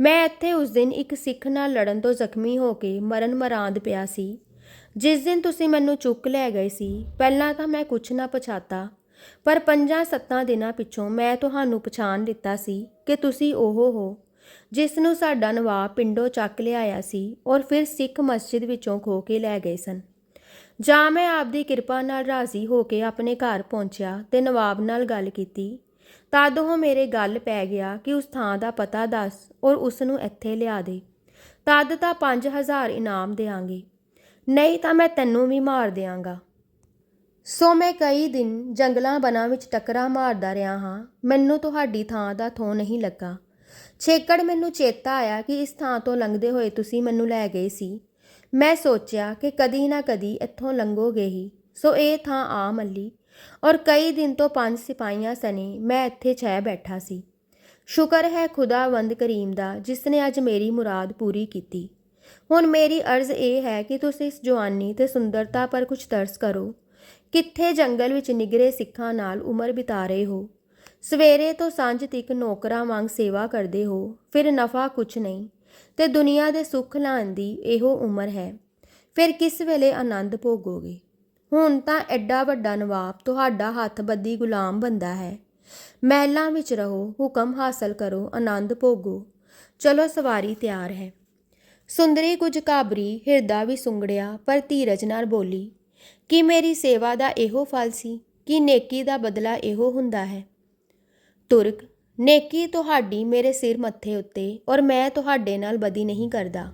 [SPEAKER 1] ਮੈਂ ਇੱਥੇ ਉਸ ਦਿਨ ਇੱਕ ਸਿੱਖ ਨਾਲ ਲੜਨ ਤੋਂ ਜ਼ਖਮੀ ਹੋ ਕੇ ਮਰਨ ਮਰਾਂਦ ਪਿਆ ਸੀ। ਜਿਸ ਦਿਨ ਤੁਸੀਂ ਮੈਨੂੰ ਚੁੱਕ ਲੈ ਗਏ ਸੀ, ਪਹਿਲਾਂ ਤਾਂ ਮੈਂ ਕੁਛ ਨਾ ਪਛਾਤਾ, ਪਰ ਪੰਜਾਂ ਸੱਤਾਂ ਦਿਨਾਂ ਪਿੱਛੋਂ ਮੈਂ ਤੁਹਾਨੂੰ ਪਛਾਣ ਦਿੱਤਾ ਸੀ ਕਿ ਤੁਸੀਂ ਉਹ ਹੋ, ਜਿਸ ਨੂੰ ਸਾਡਾ ਨਵਾਬ ਪਿੰਡੋਂ ਚੱਕ ਲਿਆਇਆ ਸੀ ਔਰ ਫਿਰ ਸਿੱਖ ਮਸਜਿਦ ਵਿੱਚੋਂ ਖੋ ਕੇ ਲੈ ਗਏ ਸਨ। ਜਾਂ ਮੈਂ ਆਪਦੀ ਕਿਰਪਾ ਨਾਲ ਰਾਜ਼ੀ ਹੋ ਕੇ ਆਪਣੇ ਘਰ ਪਹੁੰਚਿਆ ਤੇ ਨਵਾਬ ਨਾਲ ਗੱਲ ਕੀਤੀ ਤਦ ਉਹ ਮੇਰੇ ਗੱਲ ਪੈ ਗਿਆ ਕਿ ਉਸ ਥਾਂ ਦਾ ਪਤਾ ਦੱਸ ਔਰ ਉਸ ਨੂੰ ਇੱਥੇ ਲਿਆ ਦੇ। ਤਦ ਤਾਂ 5000 ਇਨਾਮ ਦੇਾਂਗੀ ਨਹੀਂ ਤਾਂ ਮੈਂ ਤੈਨੂੰ ਵੀ ਮਾਰ ਦਿਆਂਗਾ। ਸੋ ਮੈਂ ਕਈ ਦਿਨ ਜੰਗਲਾਂ ਬਨਾਂ ਵਿੱਚ ਟੱਕਰਾਂ ਮਾਰਦਾ ਰਿਹਾ ਹਾਂ। ਮੈਨੂੰ ਤੁਹਾਡੀ ਥਾਂ ਦਾ ਥੋ ਨਹੀਂ ਲੱਗਾ। ਛੇਕੜ ਮੈਨੂੰ ਚੇਤਾ ਆਇਆ ਕਿ ਇਸ ਥਾਂ ਤੋਂ ਲੰਘਦੇ ਹੋਏ ਤੁਸੀਂ ਮੈਨੂੰ ਲੈ ਗਏ ਸੀ। ਮੈਂ ਸੋਚਿਆ ਕਿ ਕਦੀ ਨਾ ਕਦੀ ਇੱਥੋਂ ਲੰਘੋਗੇ ਹੀ। ਸੋ ਇਹ ਥਾਂ ਆ, ਮੱਲੀ। ਔਰ ਕਈ ਦਿਨ ਤੋਂ ਪੰਜ ਸਿਪਾਹੀਆਂ ਸਨੇ ਮੈਂ ਇੱਥੇ ਛਹਿ ਬੈਠਾ ਸੀ। ਸ਼ੁਕਰ ਹੈ ਖੁਦਾਵੰਦ ਕਰੀਮ ਦਾ ਜਿਸ ਨੇ ਅੱਜ ਮੇਰੀ ਮੁਰਾਦ ਪੂਰੀ ਕੀਤੀ। ਹੁਣ ਮੇਰੀ ਅਰਜ਼ ਇਹ ਹੈ ਕਿ ਤੁਸੀਂ ਇਸ ਜਵਾਨੀ ਤੇ ਸੁੰਦਰਤਾ ਪਰ ਕੁਝ ਤਰਸ ਕਰੋ। ਕਿੱਥੇ ਜੰਗਲ ਵਿੱਚ ਨਿਗਰੇ ਸਿੱਖਾਂ ਨਾਲ ਉਮਰ ਬਿਤਾ ਰਹੇ ਹੋ? ਸਵੇਰੇ ਤੋਂ ਸਾਂਝ ਤੱਕ ਨੌਕਰਾਂ ਵਾਂਗ ਸੇਵਾ ਕਰਦੇ ਹੋ, ਫਿਰ ਨਫਾ ਕੁਛ ਨਹੀਂ। ਤੇ ਦੁਨੀਆ ਦੇ ਸੁੱਖ ਲਾਣ ਦੀ ਇਹੋ ਉਮਰ ਹੈ। ਫਿਰ ਕਿਸ ਵੇਲੇ ਆਨੰਦ ਭੋਗੋਗੇ? ਹੁਣ ਤਾਂ ਐਡਾ ਵੱਡਾ ਨਵਾਬ ਤੁਹਾਡਾ ਹੱਥ ਬੱਦੀ ਗੁਲਾਮ ਬੰਦਾ ਹੈ। ਮਹਿਲਾਂ ਵਿੱਚ ਰਹੋ, ਹੁਕਮ ਹਾਸਲ ਕਰੋ, ਆਨੰਦ ਭੋਗੋ। ਚਲੋ ਸਵਾਰੀ ਤਿਆਰ ਹੈ। ਸੁੰਦਰੀ ਕੁਝ ਕਾਬਰੀ ਹਿਰਦਾ ਵੀ ਸੁੰਗੜਿਆ, ਪਰ ਧੀਰਜ ਨਾਲ ਬੋਲੀ, ਕਿ ਮੇਰੀ ਸੇਵਾ ਦਾ ਇਹੋ ਫਲ ਸੀ? ਕਿ ਨੇਕੀ ਦਾ ਬਦਲਾ ਇਹੋ ਹੁੰਦਾ ਹੈ? ਤੁਰਕ, ਨੇਕੀ ਤੁਹਾਡੀ ਮੇਰੇ ਸਿਰ ਮੱਥੇ ਉੱਤੇ ਔਰ ਮੈਂ ਤੁਹਾਡੇ ਨਾਲ ਬਦੀ ਨਹੀਂ ਕਰਦਾ।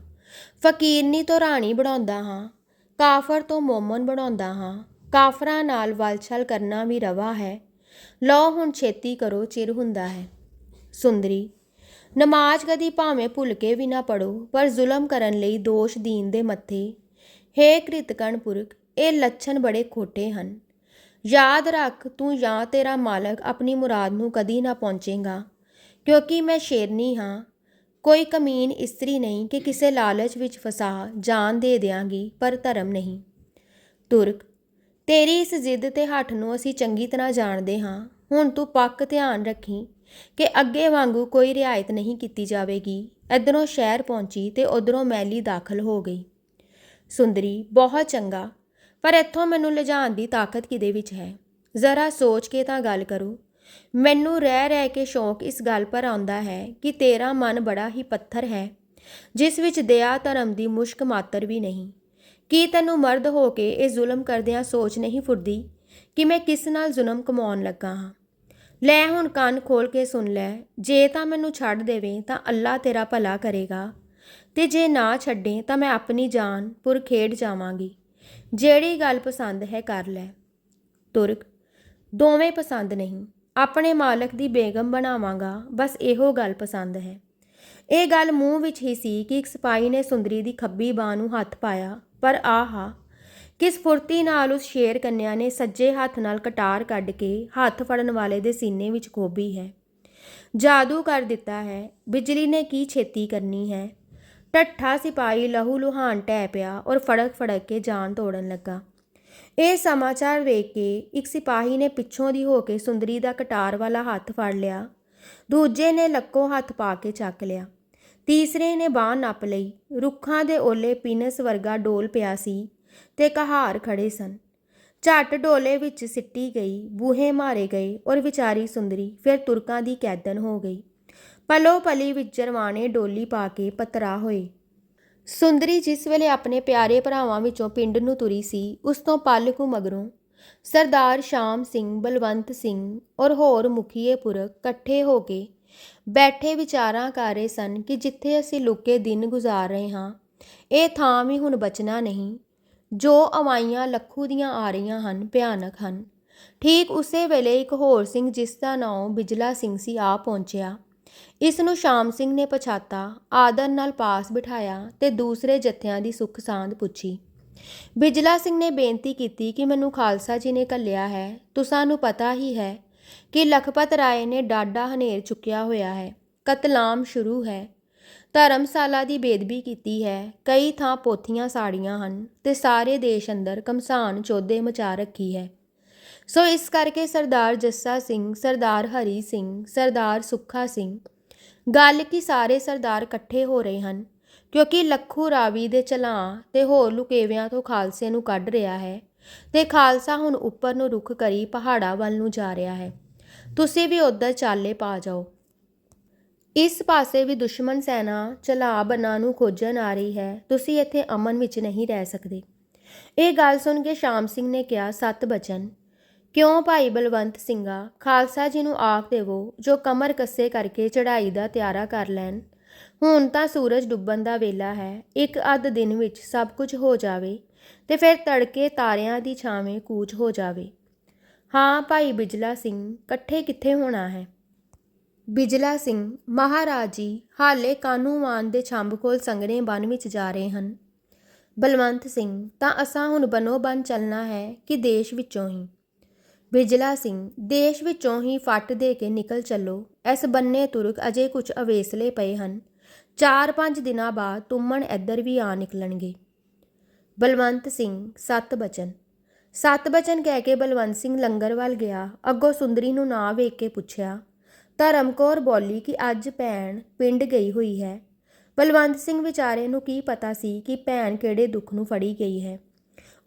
[SPEAKER 1] ਫਕੀਰਨੀ ਤੋਂ ਰਾਣੀ ਬਣਾਉਂਦਾ ਹਾਂ। ਕਾਫਰ ਤੋਂ ਮੋਮਨ ਬਣਾਉਂਦਾ ਹਾਂ। ਕਾਫਰਾਂ ਨਾਲ ਵਲਛਲ ਕਰਨਾ ਵੀ ਰਵਾ ਹੈ। ਲਓ ਹੁਣ ਛੇਤੀ ਕਰੋ, ਚਿਰ ਹੁੰਦਾ ਹੈ। ਸੁੰਦਰੀ, ਨਮਾਜ਼ ਕਦੀ ਭਾਵੇਂ ਭੁੱਲ ਕੇ ਵੀ ਨਾ ਪੜੋ ਪਰ ਜ਼ੁਲਮ ਕਰਨ ਲਈ ਦੋਸ਼ ਦੀਨ ਦੇ ਮੱਥੇ। ਹੇ ਕ੍ਰਿਤਕਣ ਪੁਰਖ, ਇਹ ਲੱਛਣ ਬੜੇ ਖੋਟੇ ਹਨ। ਯਾਦ ਰੱਖ, ਤੂੰ ਜਾਂ ਤੇਰਾ ਮਾਲਕ ਆਪਣੀ ਮੁਰਾਦ ਨੂੰ ਕਦੀ ਨਾ ਪਹੁੰਚੇਗਾ, ਕਿਉਂਕਿ ਮੈਂ ਸ਼ੇਰਨੀ ਹਾਂ। ਕੋਈ ਕਮੀਨ ਇਸਤਰੀ ਨਹੀਂ ਕਿ ਕਿਸੇ ਲਾਲਚ ਵਿੱਚ ਫਸਾ, ਜਾਨ ਦੇ ਦਿਆਂਗੀ, ਪਰ ਧਰਮ ਨਹੀਂ। ਤੁਰਕ, ਤੇਰੀ ਇਸ ਜ਼ਿੱਦ ਤੇ ਹੱਠ ਨੂੰ ਅਸੀਂ ਚੰਗੀ ਤਰ੍ਹਾਂ ਜਾਣਦੇ ਹਾਂ। ਹੁਣ ਤੂੰ ਪੱਕ ਧਿਆਨ ਰੱਖੀ ਕਿ ਅੱਗੇ ਵਾਂਗੂ ਕੋਈ ਰਿਆਇਤ ਨਹੀਂ ਕੀਤੀ ਜਾਵੇਗੀ। ਇਧਰੋਂ ਸ਼ਹਿਰ ਪਹੁੰਚੀ ਤੇ ਉਧਰੋਂ ਮੈਲੀ ਦਾਖਲ ਹੋ ਗਈ। ਸੁੰਦਰੀ, ਬਹੁਤ ਚੰਗਾ, ਪਰ ਇੱਥੋਂ ਮੈਨੂੰ ਲਿਜਾਣ ਦੀ ਤਾਕਤ ਕਿਦੇ ਵਿੱਚ ਹੈ? ਜ਼ਰਾ ਸੋਚ ਕੇ ਤਾਂ ਗੱਲ ਕਰੋ। ਮੈਨੂੰ ਰਹਿ ਰਹਿ ਕੇ ਸ਼ੌਂਕ ਇਸ ਗੱਲ ਪਰ ਆਉਂਦਾ ਹੈ ਕਿ ਤੇਰਾ ਮਨ ਬੜਾ ਹੀ ਪੱਥਰ ਹੈ, ਜਿਸ ਵਿੱਚ ਦਇਆ ਧਰਮ ਦੀ ਮੁਸ਼ਕ ਮਾਤਰ ਵੀ ਨਹੀਂ। ਕੀ ਤੈਨੂੰ ਮਰਦ ਹੋ ਕੇ ਇਹ ਜ਼ੁਲਮ ਕਰਦਿਆਂ ਸੋਚ ਨਹੀਂ ਫੁਰਦੀ ਕਿ ਮੈਂ ਕਿਸ ਨਾਲ ਜ਼ੁਲਮ ਕਮਾਉਣ ਲੱਗਾ ਹਾਂ? ਲੈ ਹੁਣ ਕੰਨ ਖੋਲ ਕੇ ਸੁਣ ਲੈ, ਜੇ ਤਾਂ ਮੈਨੂੰ ਛੱਡ ਦੇਵੇਂ ਤਾਂ ਅੱਲਾ ਤੇਰਾ ਭਲਾ ਕਰੇਗਾ। ਤੇ ਜੇ ਨਾ ਛੱਡੇ ਤਾਂ ਮੈਂ ਆਪਣੀ ਜਾਨ ਪੁਰ ਖੇਡ ਜਾਵਾਂਗੀ। ਜਿਹੜੀ ਗੱਲ ਪਸੰਦ ਹੈ ਕਰ ਲੈ। ਤੁਰਕ, ਦੋਵੇਂ ਪਸੰਦ ਨਹੀਂ। ਆਪਣੇ ਮਾਲਕ ਦੀ ਬੇਗਮ ਬਣਾਵਾਂਗਾ, ਬਸ ਇਹੋ ਗੱਲ ਪਸੰਦ ਹੈ। ਇਹ ਗੱਲ ਮੂੰਹ ਵਿੱਚ ਹੀ ਸੀ ਕਿ ਇੱਕ ਸਿਪਾਹੀ ਨੇ ਸੁੰਦਰੀ ਦੀ ਖੱਬੀ ਬਾਹ ਨੂੰ ਹੱਥ ਪਾਇਆ, ਪਰ ਆਹਾ, ਕਿਸ ਫੁਰਤੀ ਨਾਲ ਉਸ ਸ਼ੇਰ ਕੰਨਿਆ ਨੇ ਸੱਜੇ ਹੱਥ ਨਾਲ ਕਟਾਰ ਕੱਢ ਕੇ ਹੱਥ ਫੜਨ ਵਾਲੇ ਦੇ ਸੀਨੇ ਵਿੱਚ ਖੋਬੀ ਹੈ। ਜਾਦੂ ਕਰ ਦਿੱਤਾ ਹੈ, ਬਿਜਲੀ ਨੇ ਕੀ ਛੇਤੀ ਕਰਨੀ ਹੈ? ਟੱਠਾ ਸਿਪਾਹੀ ਲਹੂ ਲੁਹਾਨ ਟਹਿ ਪਿਆ ਔਰ ਫੜਕ ਫੜਕ ਕੇ ਜਾਨ ਤੋੜਨ ਲੱਗਾ। ਇਹ ਸਮਾਚਾਰ ਵੇਖ ਕੇ ਇੱਕ ਸਿਪਾਹੀ ਨੇ ਪਿੱਛੋਂ ਦੀ ਹੋ ਕੇ ਸੁੰਦਰੀ ਦਾ ਕਟਾਰ ਵਾਲਾ ਹੱਥ ਫੜ ਲਿਆ। ਦੂਜੇ ਨੇ ਲੱਕੋ ਹੱਥ ਪਾ ਕੇ ਚੱਕ ਲਿਆ। ਤੀਸਰੇ ਨੇ ਬਾਹ ਨੱਪ ਲਈ। ਰੁੱਖਾਂ ਦੇ ਓਲੇ ਪੀਨਸ ਵਰਗਾ ਡੋਲ ਪਿਆ ਸੀ ਤੇ ਕਹਾਰ ਖੜੇ ਸਨ। ਝੱਟ ਡੋਲੇ ਵਿੱਚ ਸਿੱਟੀ ਗਈ, ਬੂਹੇ ਮਾਰੇ ਗਏ ਔਰ ਵਿਚਾਰੀ ਸੁੰਦਰੀ ਫਿਰ ਤੁਰਕਾਂ ਦੀ ਕੈਦਨ ਹੋ ਗਈ। ਪਲੋ ਪਲੀ ਵਿੱਚ ਜਰਵਾਣੇ ਡੋਲੀ ਪਾ ਕੇ ਪਤਰਾ ਹੋਏ। ਸੁੰਦਰੀ ਜਿਸ ਵੇਲੇ ਆਪਣੇ ਪਿਆਰੇ ਭਰਾਵਾਂ ਵਿੱਚੋਂ ਪਿੰਡ ਨੂੰ ਤੁਰੀ ਸੀ, ਉਸ ਤੋਂ ਪਲ ਮਗਰੋਂ ਸਰਦਾਰ ਸ਼ਾਮ ਸਿੰਘ, ਬਲਵੰਤ ਸਿੰਘ ਔਰ ਹੋਰ ਮੁਖੀਏ ਪੁਰਖ ਇਕੱਠੇ ਹੋ ਕੇ ਬੈਠੇ ਵਿਚਾਰਾਂ ਕਰ ਰਹੇ ਸਨ ਕਿ ਜਿੱਥੇ ਅਸੀਂ ਲੁਕੇ ਦਿਨ ਗੁਜ਼ਾਰ ਰਹੇ ਹਾਂ, ਇਹ ਥਾਂ ਵੀ ਹੁਣ ਬਚਣਾ ਨਹੀਂ। ਜੋ ਅਵਾਈਆਂ ਲੱਖੂ ਦੀਆਂ ਆ ਰਹੀਆਂ ਹਨ, ਭਿਆਨਕ ਹਨ। ਠੀਕ ਉਸੇ ਵੇਲੇ ਇੱਕ ਹੋਰ ਸਿੰਘ ਜਿਸ ਦਾ ਨਾਮ ਬਿਜਲਾ ਸਿੰਘ ਸੀ, ਆ ਪਹੁੰਚਿਆ। ਇਸ ਨੂੰ ਸ਼ਾਮ ਸਿੰਘ ਨੇ ਪਛਾਤਾ, ਆਦਰ ਨਾਲ ਪਾਸ ਬਿਠਾਇਆ ਤੇ ਦੂਸਰੇ ਜੱਥਿਆਂ ਦੀ ਸੁੱਖ ਸਾਂਦ ਪੁੱਛੀ। ਬਿਜਲਾ ਸਿੰਘ ਨੇ ਬੇਨਤੀ ਕੀਤੀ ਕਿ ਮੈਨੂੰ ਖਾਲਸਾ ਜੀ ਨੇ ਘੱਲਿਆ ਹੈ। ਤੁਸਾਂ ਨੂੰ ਪਤਾ ਹੀ ਹੈ ਕਿ ਲਖਪਤ ਰਾਏ ਨੇ ਡਾਡਾ ਹਨੇਰ ਚੁੱਕਿਆ ਹੋਇਆ ਹੈ। ਕਤਲਾਮ ਸ਼ੁਰੂ ਹੈ। ਧਰਮਸ਼ਾਲਾ ਦੀ ਬੇਦਬੀ ਕੀਤੀ ਹੈ। ਕਈ ਥਾਂ ਪੋਥੀਆਂ ਸਾੜੀਆਂ ਹਨ ਤੇ ਸਾਰੇ ਦੇਸ਼ ਅੰਦਰ ਕਮਸਾਨ ਚੋਦੇ ਮਚਾ ਰੱਖੀ ਹੈ। ਸੋ ਇਸ ਕਰਕੇ ਸਰਦਾਰ ਜੱਸਾ ਸਿੰਘ, ਸਰਦਾਰ ਹਰੀ ਸਿੰਘ, ਸਰਦਾਰ ਸੁੱਖਾ ਸਿੰਘ, ਗੱਲ ਕੀ ਸਾਰੇ ਸਰਦਾਰ ਇਕੱਠੇ ਹੋ ਰਹੇ ਹਨ, ਕਿਉਂਕਿ ਲੱਖੂ ਰਾਵੀ ਦੇ ਚਲਾਂ ਤੇ ਹੋਰ ਲੁਕੇਵਿਆਂ ਤੋਂ ਖਾਲਸੇ ਨੂੰ ਕੱਢ ਰਿਹਾ ਹੈ ਤੇ ਖਾਲਸਾ ਹੁਣ ਉੱਪਰ ਨੂੰ ਰੁਖ ਕਰੀ ਪਹਾੜਾਂ ਵੱਲ ਨੂੰ ਜਾ ਰਿਹਾ ਹੈ। ਤੁਸੀਂ ਵੀ ਉੱਧਰ ਚਾਲੇ ਪਾ ਜਾਓ। ਇਸ ਪਾਸੇ ਵੀ ਦੁਸ਼ਮਣ ਸੈਨਾ ਚਲਾ ਬਨਾ ਨੂੰ ਖੋਜਣ ਆ ਰਹੀ ਹੈ। ਤੁਸੀਂ ਇੱਥੇ ਅਮਨ ਵਿੱਚ ਨਹੀਂ ਰਹਿ ਸਕਦੇ। ਇਹ ਗੱਲ ਸੁਣ ਕੇ ਸ਼ਾਮ ਸਿੰਘ ਨੇ ਕਿਹਾ, ਸਤ ਬਚਨ। ਕਿਉਂ ਭਾਈ ਬਲਵੰਤ ਸਿੰਘਾ? ਖਾਲਸਾ ਜੀ ਨੂੰ ਆਖ ਦੇਵੋ, ਜੋ ਕਮਰ ਕੱਸੇ ਕਰਕੇ ਚੜ੍ਹਾਈ ਦਾ ਤਿਆਰਾ ਕਰ ਲੈਣ। ਹੁਣ ਤਾਂ ਸੂਰਜ ਡੁੱਬਣ ਦਾ ਵੇਲਾ ਹੈ, ਇੱਕ ਅੱਧ ਦਿਨ ਵਿੱਚ ਸਭ ਕੁਝ ਹੋ ਜਾਵੇ ਤੇ ਫਿਰ ਤੜਕੇ ਤਾਰਿਆਂ ਦੀ ਛਾਵੇਂ ਕੂਚ ਹੋ ਜਾਵੇ। ਹਾਂ ਭਾਈ ਬਿਜਲਾ ਸਿੰਘ, ਇਕੱਠੇ ਕਿੱਥੇ ਹੋਣਾ ਹੈ? ਬਿਜਲਾ ਸਿੰਘ, ਮਹਾਰਾਜ ਜੀ, ਹਾਲੇ ਕਾਨੂੰਵਾਨ ਦੇ ਛੰਭ ਕੋਲ ਸੰਗਣੇ ਬਨ ਵਿੱਚ ਜਾ ਰਹੇ ਹਨ। ਬਲਵੰਤ ਸਿੰਘ, ਤਾਂ ਅਸਾਂ ਹੁਣ ਬਨੋ ਬਨ ਚੱਲਣਾ ਹੈ ਕਿ ਦੇਸ਼ ਵਿੱਚੋਂ ਹੀ? ਬਿਜਲਾ ਸਿੰਘ, ਦੇਸ਼ ਵਿੱਚੋਂ ਹੀ ਫੱਟ ਦੇ ਕੇ ਨਿਕਲ ਚੱਲੋ। ਇਸ ਬੰਨੇ ਤੁਰਕ ਅਜੇ ਕੁਝ ਅਵੇਸਲੇ ਪਏ ਹਨ। ਚਾਰ ਪੰਜ ਦਿਨਾਂ ਬਾਅਦ ਤੁੰਮਣ ਇੱਧਰ ਵੀ ਆ ਨਿਕਲਣਗੇ। ਬਲਵੰਤ ਸਿੰਘ, ਸੱਤ ਬਚਨ। ਸੱਤ ਬਚਨ ਕਹਿ ਕੇ ਬਲਵੰਤ ਸਿੰਘ ਲੰਗਰ ਵੱਲ ਗਿਆ। ਅੱਗੋਂ ਸੁੰਦਰੀ ਨੂੰ ਨਾ ਵੇਖ ਕੇ ਪੁੱਛਿਆ ਧਰਮਕੌਰ ਬੋਲੀ ਕਿ ਅੱਜ ਭੈਣ ਪਿੰਡ ਗਈ ਹੋਈ ਹੈ? ਬਲਵੰਤ ਸਿੰਘ ਵਿਚਾਰੇ ਨੂੰ ਕੀ ਪਤਾ ਸੀ ਕਿ ਭੈਣ ਕਿਹੜੇ ਦੁੱਖ ਨੂੰ ਫੜੀ ਗਈ ਹੈ।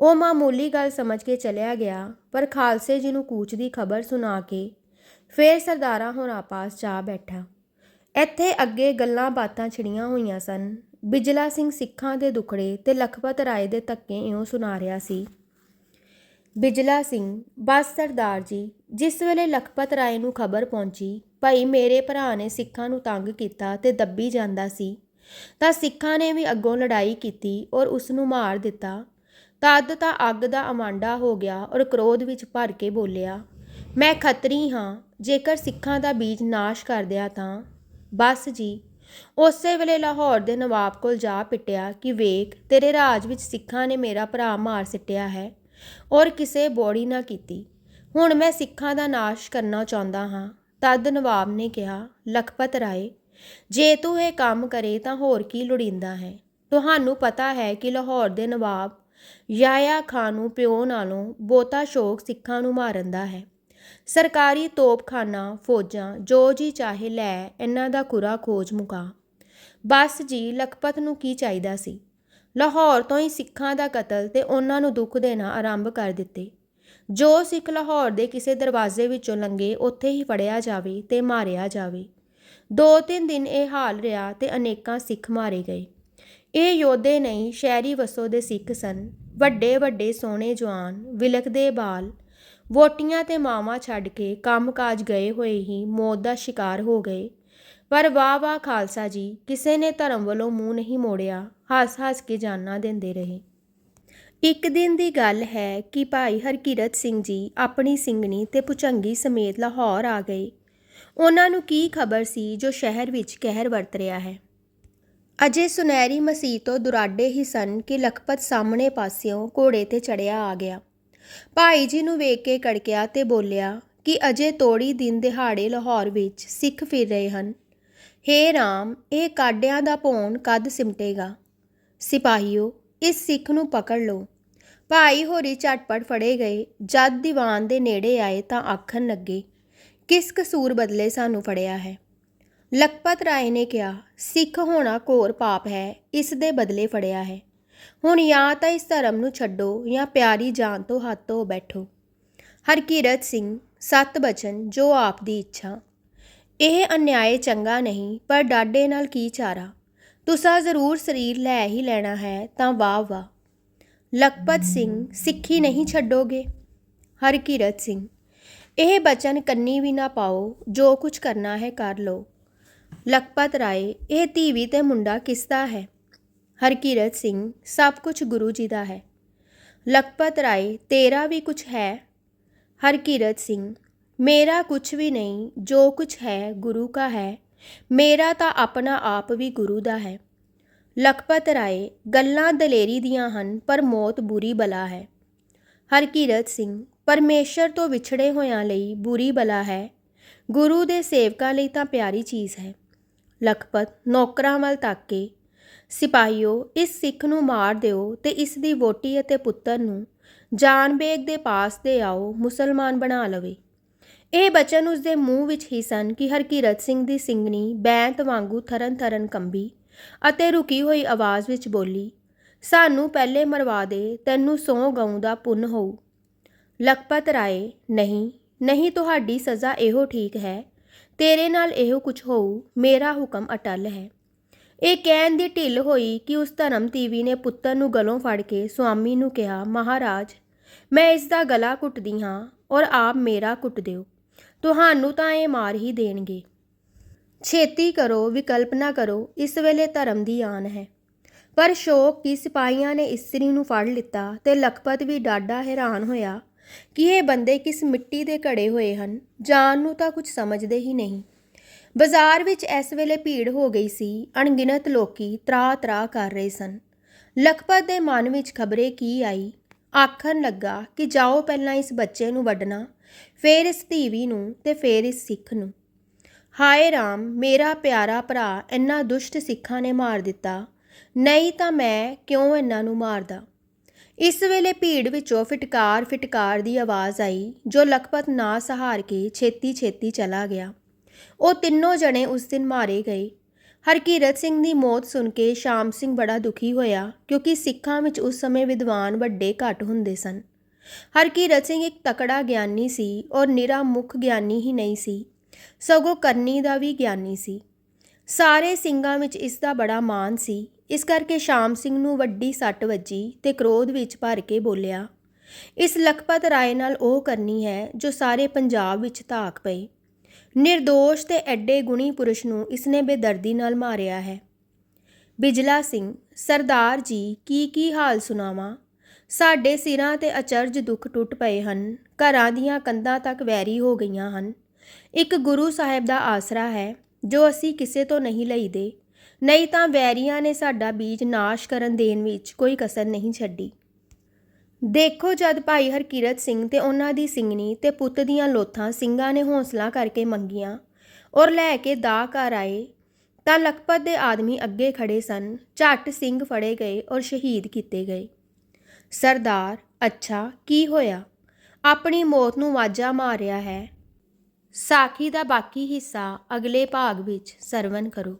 [SPEAKER 1] ਉਹ ਮਾਮੂਲੀ ਗੱਲ ਸਮਝ ਕੇ ਚਲਿਆ ਗਿਆ, ਪਰ ਖਾਲਸੇ ਜੀ ਨੂੰ ਕੂਚ ਦੀ ਖਬਰ ਸੁਣਾ ਕੇ ਫੇਰ ਸਰਦਾਰਾਂ ਹੋਰਾਂ ਪਾਸ ਜਾ ਬੈਠਾ। ਇੱਥੇ ਅੱਗੇ ਗੱਲਾਂ ਬਾਤਾਂ ਛਿੜੀਆਂ ਹੋਈਆਂ ਸਨ। ਬਿਜਲਾ ਸਿੰਘ ਸਿੱਖਾਂ ਦੇ ਦੁਖੜੇ ਤੇ ਲਖਪਤ ਰਾਏ ਦੇ ਧੱਕੇ ਇਉਂ ਸੁਣਾ ਰਿਹਾ ਸੀ। ਬਿਜਲਾ ਸਿੰਘ, ਬਸ ਸਰਦਾਰ ਜੀ, ਜਿਸ ਵੇਲੇ ਲਖਪਤ ਰਾਏ ਨੂੰ ਖਬਰ ਪਹੁੰਚੀ, ਭਾਈ ਮੇਰੇ ਭਰਾ ਨੇ ਸਿੱਖਾਂ ਨੂੰ ਤੰਗ ਕੀਤਾ ਤੇ ਦੱਬੀ ਜਾਂਦਾ ਸੀ, ਤਾਂ ਸਿੱਖਾਂ ਨੇ ਵੀ ਅੱਗੋਂ ਲੜਾਈ ਕੀਤੀ ਔਰ ਉਸ ਨੂੰ ਮਾਰ ਦਿੱਤਾ। ਤਦ ਤਾਂ ਅੱਗ ਦਾ ਅਵਾਂਡਾ ਹੋ ਗਿਆ ਔਰ ਕ੍ਰੋਧ ਵਿੱਚ ਭਰ ਕੇ ਬੋਲਿਆ, ਮੈਂ ਖੱਤਰੀ ਹਾਂ, ਜੇਕਰ ਸਿੱਖਾਂ ਦਾ ਬੀਜ ਨਾਸ਼ ਕਰ ਦਿਆ ਤਾਂ? ਬਸ ਜੀ। ਉਸੇ ਵੇਲੇ ਲਾਹੌਰ ਦੇ ਨਵਾਬ ਕੋਲ ਜਾ ਪਿੱਟਿਆ ਕਿ, ਵੇਖ, ਤੇਰੇ ਰਾਜ ਵਿੱਚ ਸਿੱਖਾਂ ਨੇ ਮੇਰਾ ਭਰਾ ਮਾਰ ਸਿੱਟਿਆ ਹੈ ਔਰ ਕਿਸੇ ਬੋੜੀ ਨਾ ਕੀਤੀ। ਹੁਣ ਮੈਂ ਸਿੱਖਾਂ ਦਾ ਨਾਸ਼ ਕਰਨਾ ਚਾਹੁੰਦਾ ਹਾਂ। ਤਦ ਨਵਾਬ ਨੇ ਕਿਹਾ, ਲਖਪਤ ਰਾਏ, ਜੇ ਤੂੰ ਇਹ ਕੰਮ ਕਰੇ ਤਾਂ ਹੋਰ ਕੀ ਲੋੜੀਂਦਾ ਹੈ? ਤੁਹਾਨੂੰ ਪਤਾ ਹੈ ਕਿ ਲਾਹੌਰ ਦੇ ਨਵਾਬ ਯਾਇਆ ਖਾਨ ਨੂੰ ਪਿਓ ਨਾਲੋਂ ਬਹੁਤਾ ਸ਼ੌਕ ਸਿੱਖਾਂ ਨੂੰ ਮਾਰਨ ਦਾ ਹੈ। ਸਰਕਾਰੀ ਤੋਪਖਾਨਾ ਫੌਜਾਂ ਜੋ ਜੀ ਚਾਹੇ ਲੈ, ਇਹਨਾਂ ਦਾ ਖੁਰਾ ਖੋਜ ਮੁਕਾ। ਬਸ ਜੀ ਲਖਪਤ ਨੂੰ ਕੀ ਚਾਹੀਦਾ ਸੀ? ਲਾਹੌਰ ਤੋਂ ਹੀ ਸਿੱਖਾਂ ਦਾ ਕਤਲ ਤੇ ਉਹਨਾਂ ਨੂੰ ਦੁੱਖ ਦੇਣਾ ਆਰੰਭ ਕਰ ਦਿੱਤੇ। ਜੋ ਸਿੱਖ ਲਾਹੌਰ ਦੇ ਕਿਸੇ ਦਰਵਾਜ਼ੇ ਵਿੱਚੋਂ ਲੰਘੇ, ਉੱਥੇ ਹੀ ਫੜਿਆ ਜਾਵੇ ਤੇ ਮਾਰਿਆ ਜਾਵੇ। ਦੋ ਤਿੰਨ ਦਿਨ ਇਹ ਹਾਲ ਰਿਹਾ ਤੇ ਅਨੇਕਾਂ ਸਿੱਖ ਮਾਰੇ ਗਏ। ਇਹ ਯੋਧੇ ਨਹੀਂ, ਸ਼ਹਿਰੀ ਵਸੋਂ ਦੇ ਸਿੱਖ ਸਨ। ਵੱਡੇ ਵੱਡੇ ਸੋਹਣੇ ਜਵਾਨ ਵਿਲਕਦੇ ਬਾਲ ਵੋਟੀਆਂ ਤੇ ਮਾਵਾਂ ਛੱਡ ਕੇ ਕੰਮਕਾਜ ਗਏ ਹੋਏ ਹੀ ਮੌਤ ਦਾ ਸ਼ਿਕਾਰ ਹੋ ਗਏ। ਪਰ ਵਾਹ ਵਾਹ ਖਾਲਸਾ ਜੀ, ਕਿਸੇ ਨੇ ਧਰਮ ਵੱਲੋਂ ਮੂੰਹ ਨਹੀਂ ਮੋੜਿਆ ਹੱਸ-ਹੱਸ ਕੇ ਜਾਨਾਂ ਦਿੰਦੇ ਰਹੇ। ਇੱਕ ਦਿਨ ਦੀ ਗੱਲ ਹੈ ਕਿ ਭਾਈ ਹਰਕਿਰਤ ਸਿੰਘ ਜੀ ਆਪਣੀ ਸਿੰਘਣੀ ਤੇ ਪੁਚੰਗੀ ਸਮੇਤ ਲਾਹੌਰ ਆ ਗਏ। ਉਹਨਾਂ ਨੂੰ ਕੀ ਖਬਰ ਸੀ ਜੋ ਸ਼ਹਿਰ ਵਿੱਚ ਕਹਿਰ ਵਰਤ ਰਿਹਾ ਹੈ? ਅਜੇ ਸੁਨਹਿਰੀ ਮਸੀਹ ਤੋਂ ਦੁਰਾਡੇ ਹੀ ਸਨ ਕਿ ਲਖਪਤ ਸਾਹਮਣੇ ਪਾਸਿਓਂ ਘੋੜੇ ਤੇ ਚੜਿਆ ਆ ਗਿਆ। ਭਾਈ ਜੀ ਨੂੰ ਵੇਖ ਕੇ ਕੜਕਿਆ ਤੇ ਬੋਲਿਆ ਕਿ ਅਜੇ ਤੋੜੀ ਦਿਨ ਦਿਹਾੜੇ ਲਾਹੌਰ ਵਿੱਚ ਸਿੱਖ ਫਿਰ ਰਹੇ ਹਨ। ਹੇ ਰਾਮ, ਇਹ ਕਾਡਿਆਂ ਦਾ ਭੌਣ ਕਦ ਸਿਮਟੇਗਾ? ਸਿਪਾਹੀਓ, ਇਸ ਸਿੱਖ ਨੂੰ ਪਕੜ ਲਓ। ਭਾਈ ਹੋਰੀ ਝਟਪਟ ਫੜੇ ਗਏ। ਜਦ ਦੀਵਾਨ ਦੇ ਨੇੜੇ ਆਏ ਤਾਂ ਆਖਣ ਲੱਗੇ, ਕਿਸ ਕਸੂਰ ਬਦਲੇ ਸਾਨੂੰ ਫੜਿਆ ਹੈ? ਲਖਪਤ ਰਾਏ ਨੇ ਕਿਹਾ, ਸਿੱਖ ਹੋਣਾ ਘੋਰ ਪਾਪ ਹੈ, ਇਸ ਦੇ ਬਦਲੇ ਫੜਿਆ ਹੈ। ਹੁਣ ਜਾਂ ਤਾਂ ਇਸ ਧਰਮ ਨੂੰ ਛੱਡੋ ਜਾਂ ਪਿਆਰੀ ਜਾਨ ਤੋਂ ਹੱਥ ਧੋ ਬੈਠੋ। ਹਰਕੀਰਤ ਸਿੰਘ, ਸਤ ਬਚਨ, ਜੋ ਆਪ ਦੀ ਇੱਛਾ। ਇਹ ਅਨਿਆਏ ਚੰਗਾ ਨਹੀਂ, ਪਰ ਡਾਡੇ ਨਾਲ ਕੀ ਚਾਰਾ। ਤੁਸਾਂ ਜ਼ਰੂਰ ਸਰੀਰ ਲੈ ਹੀ ਲੈਣਾ ਹੈ, ਤਾਂ ਵਾਹ ਵਾਹ। ਲਖਪਤ ਸਿੰਘ, ਸਿੱਖੀ ਨਹੀਂ ਛੱਡੋਗੇ? ਹਰਕੀਰਤ ਸਿੰਘ, ਇਹ ਬਚਨ ਕੰਨੀ ਵੀ ਨਾ ਪਾਓ, ਜੋ ਕੁਝ ਕਰਨਾ ਹੈ ਕਰ ਲਓ। ਲਖਪਤ ਰਾਏ, ਇਹ ਧੀਵੀ ਤੇ ਮੁੰਡਾ ਕਿਸ ਦਾ ਹੈ? ਹਰਕੀਰਤ ਸਿੰਘ, ਸਭ ਕੁਝ ਗੁਰੂ ਜੀ ਦਾ ਹੈ। ਲਖਪਤ ਰਾਏ, ਤੇਰਾ ਵੀ ਕੁਝ ਹੈ? ਹਰਕੀਰਤ ਸਿੰਘ, ਮੇਰਾ ਕੁਝ ਵੀ ਨਹੀਂ, ਜੋ ਕੁਝ ਹੈ ਗੁਰੂ ਕਾ ਹੈ। ਮੇਰਾ ਤਾਂ ਆਪਣਾ ਆਪ ਵੀ ਗੁਰੂ ਦਾ ਹੈ। ਲਖਪਤ ਰਾਏ, ਗੱਲਾਂ ਦਲੇਰੀ ਦੀਆਂ ਹਨ, ਪਰ ਮੌਤ ਬੁਰੀ ਬਲਾ ਹੈ। ਹਰਕੀਰਤ ਸਿੰਘ, ਪਰਮੇਸ਼ਰ ਤੋਂ ਵਿਛੜੇ ਹੋਇਆਂ ਲਈ ਬੁਰੀ ਬਲਾ ਹੈ। ਗੁਰੂ ਦੇ ਸੇਵਕਾਂ ਲਈ ਤਾਂ ਪਿਆਰੀ ਚੀਜ਼ ਹੈ। ਲਖਪਤ ਨੌਕਰਾਂ ਵੱਲ ਤੱਕ। ਕੇ ਸਿਪਾਹੀਓ, ਇਸ ਸਿੱਖ ਨੂੰ ਮਾਰ ਦਿਓ ਤੇ ਇਸ ਦੀ ਵੋਟੀ ਅਤੇ ਪੁੱਤਰ ਨੂੰ ਜਾਨ ਬੇਗ ਦੇ ਪਾਸ ਦੇ ਆਓ, ਮੁਸਲਮਾਨ ਬਣਾ ਲਵੇ। ਇਹ ਬਚਨ ਉਸ ਦੇ ਮੂੰਹ ਵਿੱਚ ਹੀ ਸਨ ਕਿ ਹਰਕੀਰਤ ਸਿੰਘ ਦੀ ਸਿੰਘਣੀ ਬੈਂਤ ਵਾਂਗੂ ਥਰਨ ਥਰਨ ਕੰਬੀ ਅਤੇ ਰੁਕੀ ਹੋਈ ਆਵਾਜ਼ ਵਿੱਚ ਬੋਲੀ, ਸਾਨੂੰ ਪਹਿਲੇ ਮਰਵਾ ਦੇ, ਤੈਨੂੰ ਸੌ ਗਊ ਦਾ ਪੁੰਨ ਹੋਊ। ਲਖਪਤ ਰਾਏ, ਨਹੀਂ ਨਹੀਂ, ਤੁਹਾਡੀ ਸਜ਼ਾ ਇਹੋ ਠੀਕ ਹੈ। ਤੇਰੇ ਨਾਲ ਇਹੋ ਕੁਝ ਹੋਊ, ਮੇਰਾ ਹੁਕਮ ਅਟਲ ਹੈ। ਇਹ ਕਹਿਣ ਦੀ ਢਿੱਲ ਹੋਈ ਕਿ ਉਸ ਧਰਮ ਤੀਵੀ ਨੇ ਪੁੱਤਰ ਨੂੰ ਗਲੋਂ ਫੜ ਕੇ ਸੁਆਮੀ ਨੂੰ ਕਿਹਾ, ਮਹਾਰਾਜ, ਮੈਂ ਇਸ ਦਾ ਗਲਾ ਕੁੱਟਦੀ ਹਾਂ ਔਰ ਆਪ ਮੇਰਾ ਕੁੱਟ ਦਿਓ। ਤੁਹਾਨੂੰ ਤਾਂ ਇਹ ਮਾਰ ਹੀ ਦੇਣਗੇ। ਛੇਤੀ ਕਰੋ ਵਿਕਲਪ ਨਾ ਕਰੋ, ਇਸ ਵੇਲੇ ਧਰਮ ਦੀ ਆਨ ਹੈ। ਪਰ ਸ਼ੋਕ ਕੀ ਸਿਪਾਹੀਆਂ ਨੇ ਇਸਤਰੀ ਨੂੰ ਫੜ ਲਿੱਤਾ ਤੇ ਲਖਪਤ ਵੀ ਡਾਡਾ ਹੈਰਾਨ ਹੋਇਆ ਕਿ ਇਹ ਬੰਦੇ ਕਿਸ ਮਿੱਟੀ ਦੇ ਘੜੇ ਹੋਏ ਹਨ, ਜਾਨ ਨੂੰ ਤਾਂ ਕੁਝ ਸਮਝਦੇ ਹੀ ਨਹੀਂ। ਬਾਜ਼ਾਰ ਵਿੱਚ ਇਸ ਵੇਲੇ ਭੀੜ ਹੋ ਗਈ ਸੀ, ਅਣਗਿਣਤ ਲੋਕੀ ਤਰਾ ਤਰਾ ਕਰ ਰਹੇ ਸਨ। ਲਖਪਤ ਦੇ ਮਨ ਵਿੱਚ ਖਬਰੇ ਕੀ ਆਈ? ਆਖਣ ਲੱਗਾ ਕਿ ਜਾਓ ਪਹਿਲਾਂ ਇਸ ਬੱਚੇ ਨੂੰ ਵੱਢਣਾ, ਫੇਰ ਇਸ ਧੀਵੀ ਨੂੰ ਤੇ ਫੇਰ ਇਸ ਸਿੱਖ ਨੂੰ। ਹਾਏ ਰਾਮ, ਮੇਰਾ ਪਿਆਰਾ ਭਰਾ, ਇੰਨਾ ਦੁਸ਼ਟ ਸਿੱਖਾਂ ਨੇ ਮਾਰ ਦਿੱਤਾ। ਨਹੀਂ ਤਾਂ ਮੈਂ ਕਿਉਂ ਇਹਨਾਂ ਨੂੰ ਮਾਰਦਾ? ਇਸ ਵੇਲੇ ਭੀੜ ਵਿੱਚੋਂ ਫਟਕਾਰ ਫਟਕਾਰ ਦੀ ਆਵਾਜ਼ ਆਈ, ਜੋ ਲਖਪਤ ਨਾ ਸਹਾਰ ਕੇ ਛੇਤੀ ਛੇਤੀ ਚਲਾ ਗਿਆ। ਉਹ ਤਿੰਨੋਂ ਜਣੇ ਉਸ ਦਿਨ ਮਾਰੇ ਗਏ। ਹਰਕੀਰਤ ਸਿੰਘ ਦੀ ਮੌਤ ਸੁਣ ਕੇ ਸ਼ਾਮ ਸਿੰਘ ਬੜਾ ਦੁਖੀ ਹੋਇਆ, ਕਿਉਂਕਿ ਸਿੱਖਾਂ ਵਿੱਚ ਉਸ ਸਮੇਂ ਵਿਦਵਾਨ ਵੱਡੇ ਘੱਟ ਹੁੰਦੇ ਸਨ। ਹਰਕੀਰਤ ਸਿੰਘ ਇੱਕ ਤਕੜਾ ਗਿਆਨੀ ਸੀ ਔਰ ਨਿਰਾ ਮੁੱਖ ਗਿਆਨੀ ਹੀ ਨਹੀਂ ਸੀ। ਸਗੋਂ ਕਰਨੀ ਦਾ ਵੀ ਗਿਆਨੀ ਸੀ। ਸਾਰੇ ਸਿੰਘਾਂ ਵਿੱਚ ਇਸ ਦਾ ਬੜਾ ਮਾਣ ਸੀ। ਇਸ ਕਰਕੇ ਸ਼ਾਮ ਸਿੰਘ ਨੂੰ ਵੱਡੀ ਸੱਟ ਵੱਜੀ ਤੇ ਕ੍ਰੋਧ ਵਿੱਚ ਭਰ ਕੇ ਬੋਲਿਆ, ਇਸ ਲਖਪਤ ਰਾਏ ਨਾਲ ਉਹ ਕਰਨੀ ਹੈ ਜੋ ਸਾਰੇ ਪੰਜਾਬ ਵਿੱਚ ਧਾਕ ਪਈ। ਨਿਰਦੋਸ਼ ਤੇ ਐਡੇ ਗੁਣੀ ਪੁਰਸ਼ ਨੂੰ ਇਸਨੇ ਬੇਦਰਦੀ ਨਾਲ ਮਾਰਿਆ ਹੈ। ਬਿਜਲਾ ਸਿੰਘ, ਸਰਦਾਰ ਜੀ, ਕੀ ਕੀ ਹਾਲ ਸੁਣਾਵਾਂ? ਸਾਡੇ ਸਿਰਾਂ ਤੇ ਅਚਰਜ ਦੁੱਖ ਟੁੱਟ ਪਏ ਹਨ, ਘਰਾਂ ਦੀਆਂ ਕੰਧਾਂ ਤੱਕ ਵੈਰੀ ਹੋ ਗਈਆਂ ਹਨ। ਇੱਕ ਗੁਰੂ ਸਾਹਿਬ ਦਾ ਆਸਰਾ ਹੈ, ਜੋ ਅਸੀਂ ਕਿਸੇ ਤੋਂ ਨਹੀਂ ਲਈਦੇ। ਨਹੀਂ ਤਾਂ ਵੈਰੀਆਂ ਨੇ ਸਾਡਾ ਬੀਜ ਨਾਸ਼ ਕਰਨ ਦੇਣ ਵਿੱਚ ਕੋਈ ਕਸਰ ਨਹੀਂ ਛੱਡੀ। ਦੇਖੋ ਜਦ ਭਾਈ ਹਰਕੀਰਤ ਸਿੰਘ ਤੇ ਉਹਨਾਂ ਦੀ ਸਿੰਘਣੀ ਤੇ ਪੁੱਤ ਦੀਆਂ ਲੋਥਾਂ ਸਿੰਘਾਂ ਨੇ ਹੌਸਲਾ ਕਰਕੇ ਮੰਗੀਆਂ ਔਰ ਲੈ ਕੇ ਦਾ ਘਰ ਆਏ, ਤਾਂ ਲਖਪਤ ਦੇ ਆਦਮੀ ਅੱਗੇ ਖੜੇ ਸਨ, ਝੱਟ ਸਿੰਘ ਫੜੇ ਗਏ ਔਰ ਸ਼ਹੀਦ ਕੀਤੇ ਗਏ। ਸਰਦਾਰ, ਅੱਛਾ, ਕੀ ਹੋਇਆ? ਆਪਣੀ ਮੌਤ ਨੂੰ ਵਾਜਾ ਮਾਰਿਆ ਹੈ। ਸਾਖੀ ਦਾ ਬਾਕੀ ਹਿੱਸਾ ਅਗਲੇ ਭਾਗ ਵਿੱਚ ਸਰਵਨ ਕਰੋ।